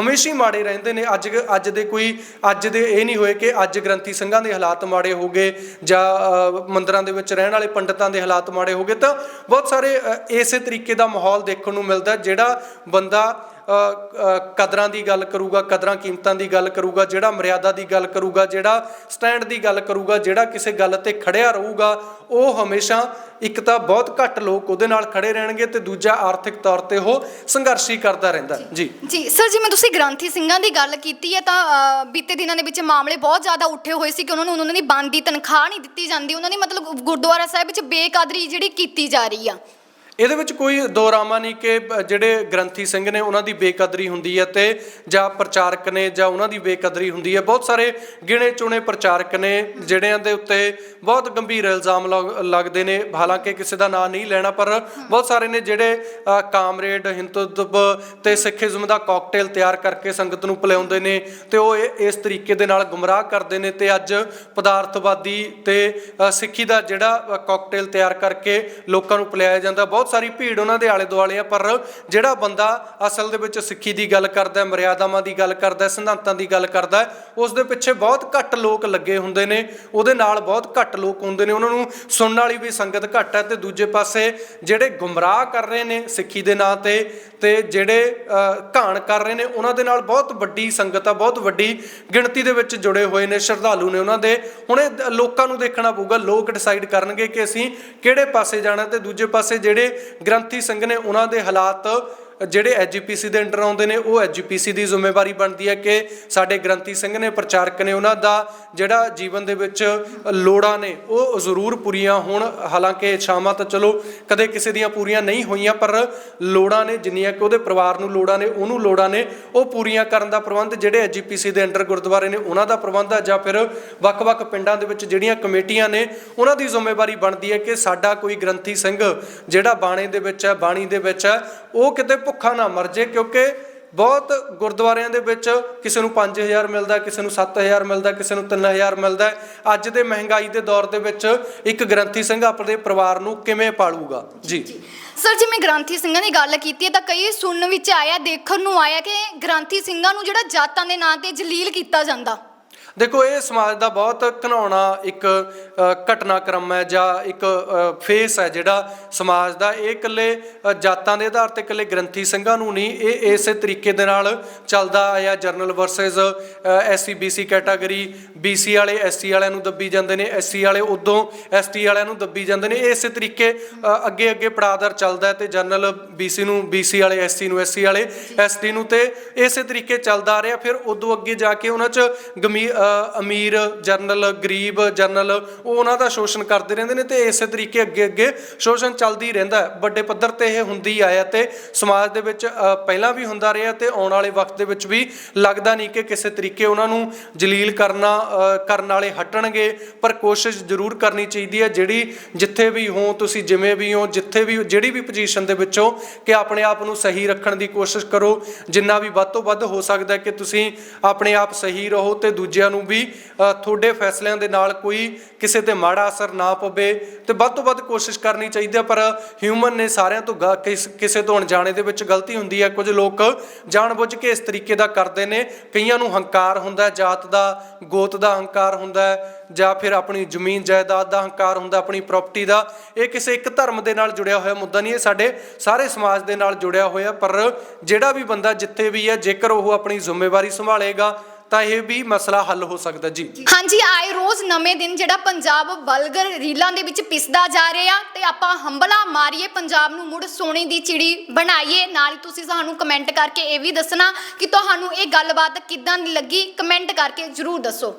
ਹਮੇਸ਼ਾ ਹੀ ਮਾੜੇ ਰਹਿੰਦੇ ਨੇ। ਅੱਜ ਅੱਜ ਦੇ ਕੋਈ, ਅੱਜ ਦੇ ਇਹ ਨਹੀਂ ਹੋਏ ਕਿ ਅੱਜ ਗ੍ਰੰਥੀ ਸਿੰਘਾਂ ਦੇ ਹਾਲਾਤ ਮਾੜੇ ਹੋ ਗਏ ਜਾਂ ਮੰਦਰਾਂ ਦੇ ਵਿੱਚ ਰਹਿਣ ਵਾਲੇ ਪੰਡਤਾਂ ਦੇ ਹਾਲਾਤ ਮਾੜੇ ਹੋ ਗਏ ਤਾਂ ਬਹੁਤ ਸਾਰੇ ਇਸੇ ਤਰੀਕੇ ਦਾ ਮਾਹੌਲ ਦੇਖਣ ਨੂੰ ਮਿਲਦਾ ਜਿਹੜਾ ਬੰਦਾ ਕਦਰਾਂ ਦੀ ਗੱਲ ਕਰੂਗਾ, ਕਦਰਾਂ ਕੀਮਤਾਂ ਦੀ ਗੱਲ ਕਰੂਗਾ, ਜਿਹੜਾ ਮਰਿਆਦਾ ਦੀ ਗੱਲ ਕਰੂਗਾ, ਜਿਹੜਾ ਸਟੈਂਡ ਦੀ ਗੱਲ ਕਰੂਗਾ, ਜਿਹੜਾ ਕਿਸੇ ਗੱਲ ਤੇ ਖੜਿਆ ਰਹੂਗਾ, ਉਹ ਹਮੇਸ਼ਾ ਇੱਕ ਤਾਂ ਬਹੁਤ ਘੱਟ ਲੋਕ ਉਹਦੇ ਨਾਲ ਖੜੇ ਰਹਿਣਗੇ ਤੇ ਦੂਜਾ ਆਰਥਿਕ ਤੌਰ ਤੇ ਉਹ ਸੰਘਰਸ਼ੀ ਕਰਦਾ ਰਹਿੰਦਾ ਜੀ। ਜੀ। ਸਰ, ਜਿਵੇਂ ਤੁਸੀਂ ਗ੍ਰੰਥੀ ਸਿੰਘਾਂ ਦੀ ਗੱਲ ਕੀਤੀ ਹੈ, ਤਾਂ ਬੀਤੇ ਦਿਨਾਂ ਦੇ ਵਿੱਚ ਮਾਮਲੇ ਬਹੁਤ ਜ਼ਿਆਦਾ ਉੱਠੇ ਹੋਏ ਸੀ ਕਿ ਉਹਨਾਂ ਨੂੰ, ਉਹਨਾਂ ਦੀ ਬਣਦੀ ਤਨਖਾਹ ਨਹੀਂ ਦਿੱਤੀ ਜਾਂਦੀ, ਉਹਨਾਂ ਦੀ ਮਤਲਬ ਗੁਰਦੁਆਰਾ ਸਾਹਿਬ ਵਿੱਚ ਬੇਕਦਰੀ ਜਿਹੜੀ ਕੀਤੀ ਜਾ ਰਹੀ ਆ। ਇਹਦੇ ਵਿੱਚ ਕੋਈ ਦੋਰਾਮਾ ਨਹੀਂ ਕਿ ਜਿਹੜੇ ਗ੍ਰੰਥੀ ਸਿੰਘ ਨੇ ਉਹਨਾਂ ਦੀ ਬੇਕਦਰੀ ਹੁੰਦੀ ਹੈ ਤੇ ਜਾਂ ਪ੍ਰਚਾਰਕ ਨੇ ਜਾਂ ਉਹਨਾਂ ਦੀ ਬੇਕਦਰੀ ਹੁੰਦੀ ਹੈ। ਬਹੁਤ ਸਾਰੇ ਗਿਣੇ ਚੁਣੇ ਪ੍ਰਚਾਰਕ ਨੇ ਜਿਹੜਿਆਂ ਦੇ ਉੱਤੇ ਬਹੁਤ ਗੰਭੀਰ ਇਲਜ਼ਾਮ ਲੱਗ- ਲੱਗਦੇ ਨੇ। ਹਾਲਾਂਕਿ ਕਿਸੇ ਦਾ ਨਾਂ ਨਹੀਂ ਲੈਣਾ, ਪਰ ਬਹੁਤ ਸਾਰੇ ਨੇ ਜਿਹੜੇ ਕਾਮਰੇਡ, ਹਿੰਦੂਤਵ ਤੇ ਸਿੱਖੀਜ਼ਮ ਦਾ ਕਾਕਟੇਲ ਤਿਆਰ ਕਰਕੇ ਸੰਗਤ ਨੂੰ ਪਿਲਾਉਂਦੇ ਨੇ ਤੇ ਉਹ ਇਹ- ਇਸ ਤਰੀਕੇ ਦੇ ਨਾਲ ਗੁੰਮਰਾਹ ਕਰਦੇ ਨੇ ਤੇ ਅੱਜ ਪਦਾਰਥਵਾਦੀ ਤੇ ਸਿੱਖੀ ਦਾ ਜਿਹੜਾ ਕਾਕਟੇਲ ਤਿਆਰ ਕਰਕੇ ਲੋਕਾਂ ਨੂੰ ਪਿਲਾਇਆ ਜਾਂਦਾ। ਬਹੁਤ ਬਹੁਤ ਸਾਰੀ ਭੀੜ ਉਹਨਾਂ ਦੇ ਆਲੇ ਦੁਆਲੇ ਆ ਪਰ ਜਿਹੜਾ ਬੰਦਾ ਅਸਲ ਦੇ ਵਿੱਚ ਸਿੱਖੀ ਦੀ ਗੱਲ ਕਰਦਾ ਹੈ, ਮਰਿਆਦਾਵਾਂ ਦੀ ਗੱਲ ਕਰਦਾ ਹੈ, ਸਿਧਾਂਤਾਂ ਦੀ ਗੱਲ ਕਰਦਾ ਹੈ, ਉਸ ਦੇ ਪਿੱਛੇ ਬਹੁਤ ਘੱਟ ਲੋਕ ਲੱਗੇ ਹੁੰਦੇ ਨੇ ਉਹਦੇ ਨਾਲ ਬਹੁਤ ਘੱਟ ਲੋਕ ਹੁੰਦੇ ਨੇ ਉਹਨਾਂ ਨੂੰ ਸੁਣਨ ਵਾਲੀ ਵੀ ਸੰਗਤ ਘੱਟ ਹੈ ਤੇ ਦੂਜੇ ਪਾਸੇ ਜਿਹੜੇ ਗੁੰਮਰਾਹ ਕਰ ਰਹੇ ਨੇ ਸਿੱਖੀ ਦੇ ਨਾਂ ਤੇ ਤੇ ਜਿਹੜੇ ਘਾਣ ਕਰ ਰਹੇ ਨੇ ਉਹਨਾਂ ਦੇ ਨਾਲ ਬਹੁਤ ਵੱਡੀ ਸੰਗਤ ਆ ਬਹੁਤ ਵੱਡੀ ਗਿਣਤੀ ਦੇ ਵਿੱਚ ਜੁੜੇ ਹੋਏ ਨੇ ਸ਼ਰਧਾਲੂ ਨੇ ਉਹਨਾਂ ਦੇ ਹੁਣ ਲੋਕਾਂ ਨੂੰ ਦੇਖਣਾ ਪਊਗਾ ਲੋਕ ਡਿਸਾਈਡ ਕਰਨਗੇ ਕਿ ਅਸੀਂ ਕਿਹੜੇ ਪਾਸੇ ਜਾਣਾ ਤੇ ਦੂਜੇ ਪਾਸੇ ਜਿਹੜੇ ਗ੍ਰੰਥੀ ਸਿੰਘ ਨੇ ਉਹਨਾਂ ਦੇ ਹਾਲਾਤ ਜਿਹੜੇ ਐਜੀਪੀਸੀ ਦੇ ਅੰਡਰ ਆਉਂਦੇ ਨੇ, ਉਹ ਐਜੀਪੀਸੀ ਦੀ ਜ਼ਿੰਮੇਵਾਰੀ ਬਣਦੀ ਹੈ ਕਿ ਸਾਡੇ ਗ੍ਰੰਥੀ ਸਿੰਘ ਨੇ, ਪ੍ਰਚਾਰਕ ਨੇ ਉਹਨਾਂ ਦਾ ਜਿਹੜਾ ਜੀਵਨ ਦੇ ਵਿੱਚ ਲੋੜਾਂ ਨੇ, ਉਹ ਜ਼ਰੂਰ ਪੂਰੀਆਂ ਹੋਣ। ਹਾਲਾਂਕਿ ਸ਼ਾਮਾਂ ਤਾਂ ਚਲੋ ਕਦੇ ਕਿਸੇ ਦੀਆਂ ਪੂਰੀਆਂ ਨਹੀਂ ਹੋਈਆਂ, ਪਰ ਲੋੜਾਂ ਨੇ, ਜਿੰਨੀਆਂ ਕਿ ਉਹਦੇ ਪਰਿਵਾਰ ਨੂੰ ਲੋੜਾਂ ਨੇ, ਉਹਨੂੰ ਲੋੜਾਂ ਨੇ, ਉਹ ਪੂਰੀਆਂ ਕਰਨ ਦਾ ਪ੍ਰਬੰਧ ਜਿਹੜੇ ਐਜੀਪੀਸੀ ਦੇ ਅੰਡਰ ਗੁਰਦੁਆਰੇ ਨੇ, ਉਹਨਾਂ ਦਾ ਪ੍ਰਬੰਧ ਹੈ। ਜਾਂ ਫਿਰ ਵੱਖ-ਵੱਖ ਪਿੰਡਾਂ ਦੇ ਵਿੱਚ ਜਿਹੜੀਆਂ ਕਮੇਟੀਆਂ ਨੇ, ਉਹਨਾਂ ਦੀ ਜ਼ਿੰਮੇਵਾਰੀ ਬਣਦੀ ਹੈ ਕਿ ਸਾਡਾ ਕੋਈ ਗ੍ਰੰਥੀ ਸਿੰਘ ਜਿਹੜਾ ਬਾਣੇ ਦੇ ਵਿੱਚ ਹੈ, ਬਾਣੀ ਦੇ ਵਿੱਚ ਹੈ, ਉਹ ਕਿਤੇ ਭੁੱਖਾ ਨਾ ਮਰ ਜੇ, ਕਿਉਂਕਿ ਬਹੁਤ ਗੁਰਦੁਆਰਿਆਂ ਦੇ ਵਿੱਚ ਕਿਸੇ ਨੂੰ 5000 ਮਿਲਦਾ, ਕਿਸੇ ਨੂੰ 7000 ਮਿਲਦਾ, ਕਿਸੇ ਨੂੰ 3000 ਮਿਲਦਾ ਅੱਜ ਦੇ ਮਹਿੰਗਾਈ ਦੇ ਦੌਰ ਦੇ ਵਿੱਚ ਇੱਕ ਗ੍ਰੰਥੀ ਸਿੰਘ ਆਪਣੇ ਪਰਿਵਾਰ ਨੂੰ ਕਿਵੇਂ ਪਾਲੂਗਾ? ਜੀ। ਸਰ ਜਿਵੇਂ ਗ੍ਰੰਥੀ ਸਿੰਘਾਂ ਦੀ ਗੱਲ ਕੀਤੀ ਹੈ, ਤਾਂ ਕਈ ਸੁਣਨ ਵਿੱਚ ਆਇਆ, ਦੇਖਣ ਨੂੰ ਆਇਆ ਕਿ ਗ੍ਰੰਥੀ ਸਿੰਘਾਂ ਨੂੰ ਜਿਹੜਾ ਜਾਤਾਂ ਦੇ ਨਾਂ ਤੇ ਜਲੀਲ ਕੀਤਾ ਜਾਂਦਾ। ਦੇਖੋ ਇਹ ਸਮਾਜ ਦਾ ਬਹੁਤ ਘਿਨਾਉਣਾ ਇੱਕ ਅ, ਘਟਨਾਕ੍ਰਮ ਹੈ ਜਾਂ ਇੱਕ ਫੇਸ ਹੈ ਜਿਹੜਾ ਸਮਾਜ ਦਾ। ਇਹ ਇਕੱਲੇ ਜਾਤਾਂ ਦੇ ਆਧਾਰ ਤੇ ਇਕੱਲੇ ਗ੍ਰੰਥੀ ਸਿੰਘਾਂ ਨੂੰ ਨਹੀਂ ਇਹ ਇਸੇ ਤਰੀਕੇ ਦੇ ਨਾਲ ਚੱਲਦਾ ਆਇਆ। General versus SC BC category BC ਵਾਲੇ ਐਸਸੀ ਵਾਲਿਆਂ ਨੂੰ ਦੱਬੀ ਜਾਂਦੇ ਨੇ ਐਸਸੀ ਵਾਲੇ ਉਦੋਂ ਐਸਟੀ ਵਾਲਿਆਂ ਨੂੰ ਦੱਬੀ ਜਾਂਦੇ ਨੇ। ਇਹ ਇਸੇ ਤਰੀਕੇ ਅੱਗੇ ਅੱਗੇ ਪੜਾਦਰ ਚੱਲਦਾ ਹੈ ਤੇ ਜਰਨਲ ਬੀਸੀ ਨੂੰ ਬੀਸੀ ਵਾਲੇ ਐਸਸੀ ਨੂੰ ਐਸਸੀ ਵਾਲੇ ਐਸਟੀ ਨੂੰ ਤੇ ਇਸੇ ਤਰੀਕੇ ਚੱਲਦਾ ਆ ਰਿਹਾ। ਫਿਰ ਉਦੋਂ ਅੱਗੇ ਜਾ ਕੇ ਉਹਨਾਂ 'ਚ ਗੰਭੀਰ ਅਮੀਰ ਜਨਰਲ ਗਰੀਬ ਜਨਰਲ ਉਹ ਉਹਨਾਂ ਦਾ ਸ਼ੋਸ਼ਣ ਕਰਦੇ ਰਹਿੰਦੇ ਨੇ ਤੇ ਇਸੇ ਤਰੀਕੇ ਅੱਗੇ ਅੱਗੇ ਸ਼ੋਸ਼ਣ ਚੱਲਦੀ ਰਹਿੰਦਾ ਵੱਡੇ ਪੱਧਰ ਤੇ ਇਹ ਹੁੰਦੀ ਆਇਆ ਤੇ ਸਮਾਜ ਦੇ ਵਿੱਚ ਪਹਿਲਾਂ ਵੀ ਹੁੰਦਾ ਰਿਹਾ ਤੇ ਆਉਣ ਵਾਲੇ ਵਕਤ ਦੇ ਵਿੱਚ ਵੀ ਲੱਗਦਾ ਨਹੀਂ ਕਿ ਕਿਸੇ ਤਰੀਕੇ ਉਹਨਾਂ ਨੂੰ ਜਲੀਲ ਕਰਨਾ ਕਰਨ ਵਾਲੇ ਹਟਣਗੇ, ਪਰ ਕੋਸ਼ਿਸ਼ ਜ਼ਰੂਰ ਕਰਨੀ ਚਾਹੀਦੀ ਹੈ ਜਿਹੜੀ ਜਿੱਥੇ ਵੀ ਹੋ, ਤੁਸੀਂ ਜਿਵੇਂ ਵੀ ਹੋ, ਜਿੱਥੇ ਵੀ, ਜਿਹੜੀ ਵੀ ਪੋਜੀਸ਼ਨ ਦੇ ਵਿੱਚੋਂ ਕਿ ਆਪਣੇ ਆਪ ਨੂੰ ਸਹੀ ਰੱਖਣ ਦੀ ਕੋਸ਼ਿਸ਼ ਕਰੋ। ਜਿੰਨਾ ਵੀ ਵੱਧ ਤੋਂ ਵੱਧ ਹੋ ਸਕਦਾ ਕਿ ਤੁਸੀਂ ਆਪਣੇ ਆਪ ਸਹੀ ਰਹੋ ਤੇ ਦੂਜਿਆਂ ਨੂੰ ਵੀ ਤੁਹਾਡੇ ਫੈਸਲਿਆਂ ਦੇ ਨਾਲ ਕੋਈ ਕਿਸੇ ਤੇ ਮਾੜਾ ਅਸਰ ਨਾ ਪਵੇ। ਤੇ ਵੱਧ ਤੋਂ ਵੱਧ ਕੋਸ਼ਿਸ਼ ਕਰਨੀ ਚਾਹੀਦੀ ਹੈ ਪਰ ਹਿਊਮਨ ਨੇ ਸਾਰਿਆਂ ਤੋਂ ਕਿਸੇ ਤੋਂ ਅਣਜਾਣੇ ਦੇ ਵਿੱਚ ਗਲਤੀ ਹੁੰਦੀ ਹੈ ਕੁਝ ਲੋਕ ਜਾਣਬੁੱਝ ਕੇ ਇਸ ਤਰੀਕੇ ਦਾ ਕਰਦੇ ਨੇ। ਕਈਆਂ ਨੂੰ ਹੰਕਾਰ ਹੁੰਦਾ, ਜਾਤ ਦਾ, ਗੋਤ ਦਾ ਹੰਕਾਰ ਹੁੰਦਾ, ਜਾਂ ਫਿਰ ਆਪਣੀ ਜ਼ਮੀਨ, ਜਾਇਦਾਦ ਦਾ ਹੰਕਾਰ ਹੁੰਦਾ, ਆਪਣੀ ਪ੍ਰਾਪਰਟੀ ਦਾ। ਇਹ ਕਿਸੇ ਇੱਕ ਧਰਮ ਦੇ ਨਾਲ ਜੁੜਿਆ ਹੋਇਆ ਮੁੱਦਾ ਨਹੀਂ, ਇਹ ਸਾਡੇ ਸਾਰੇ ਸਮਾਜ ਦੇ ਨਾਲ ਜੁੜਿਆ ਹੋਇਆ। ਪਰ ਜਿਹੜਾ ਵੀ ਬੰਦਾ ਜਿੱਥੇ ਵੀ ਹੈ, ਜੇਕਰ ਉਹ ਆਪਣੀ ਜ਼ਿੰਮੇਵਾਰੀ ਸੰਭਾਲੇਗਾ ਤਾਂ ਇਹ ਵੀ ਮਸਲਾ ਹੱਲ ਹੋ ਸਕਦਾ ਜੀ। ਹਾਂਜੀ, ਆਏ ਰੋਜ਼ ਨਵੇਂ ਦਿਨ ਜਿਹੜਾ ਪੰਜਾਬ ਵਲਗਰ ਰੀਲਾਂ ਦੇ ਵਿੱਚ ਪਿਸਦਾ ਜਾ ਰਿਹਾ ਤੇ ਆਪਾਂ ਹੰਬਲਾ ਮਾਰੀਏ ਪੰਜਾਬ ਨੂੰ, ਮੁੜ ਸੋਨੇ ਦੀ ਚਿੜੀ ਬਣਾਈਏ। ਨਾਲ ਤੁਸੀਂ ਸਾਨੂੰ ਕਮੈਂਟ ਕਰਕੇ ਇਹ ਵੀ ਦੱਸਣਾ ਕਿ ਤੁਹਾਨੂੰ ਇਹ ਗੱਲਬਾਤ ਕਿੱਦਾਂ ਦੀ ਲੱਗੀ ਕਮੈਂਟ ਕਰਕੇ ਜਰੂਰ ਦੱਸੋ।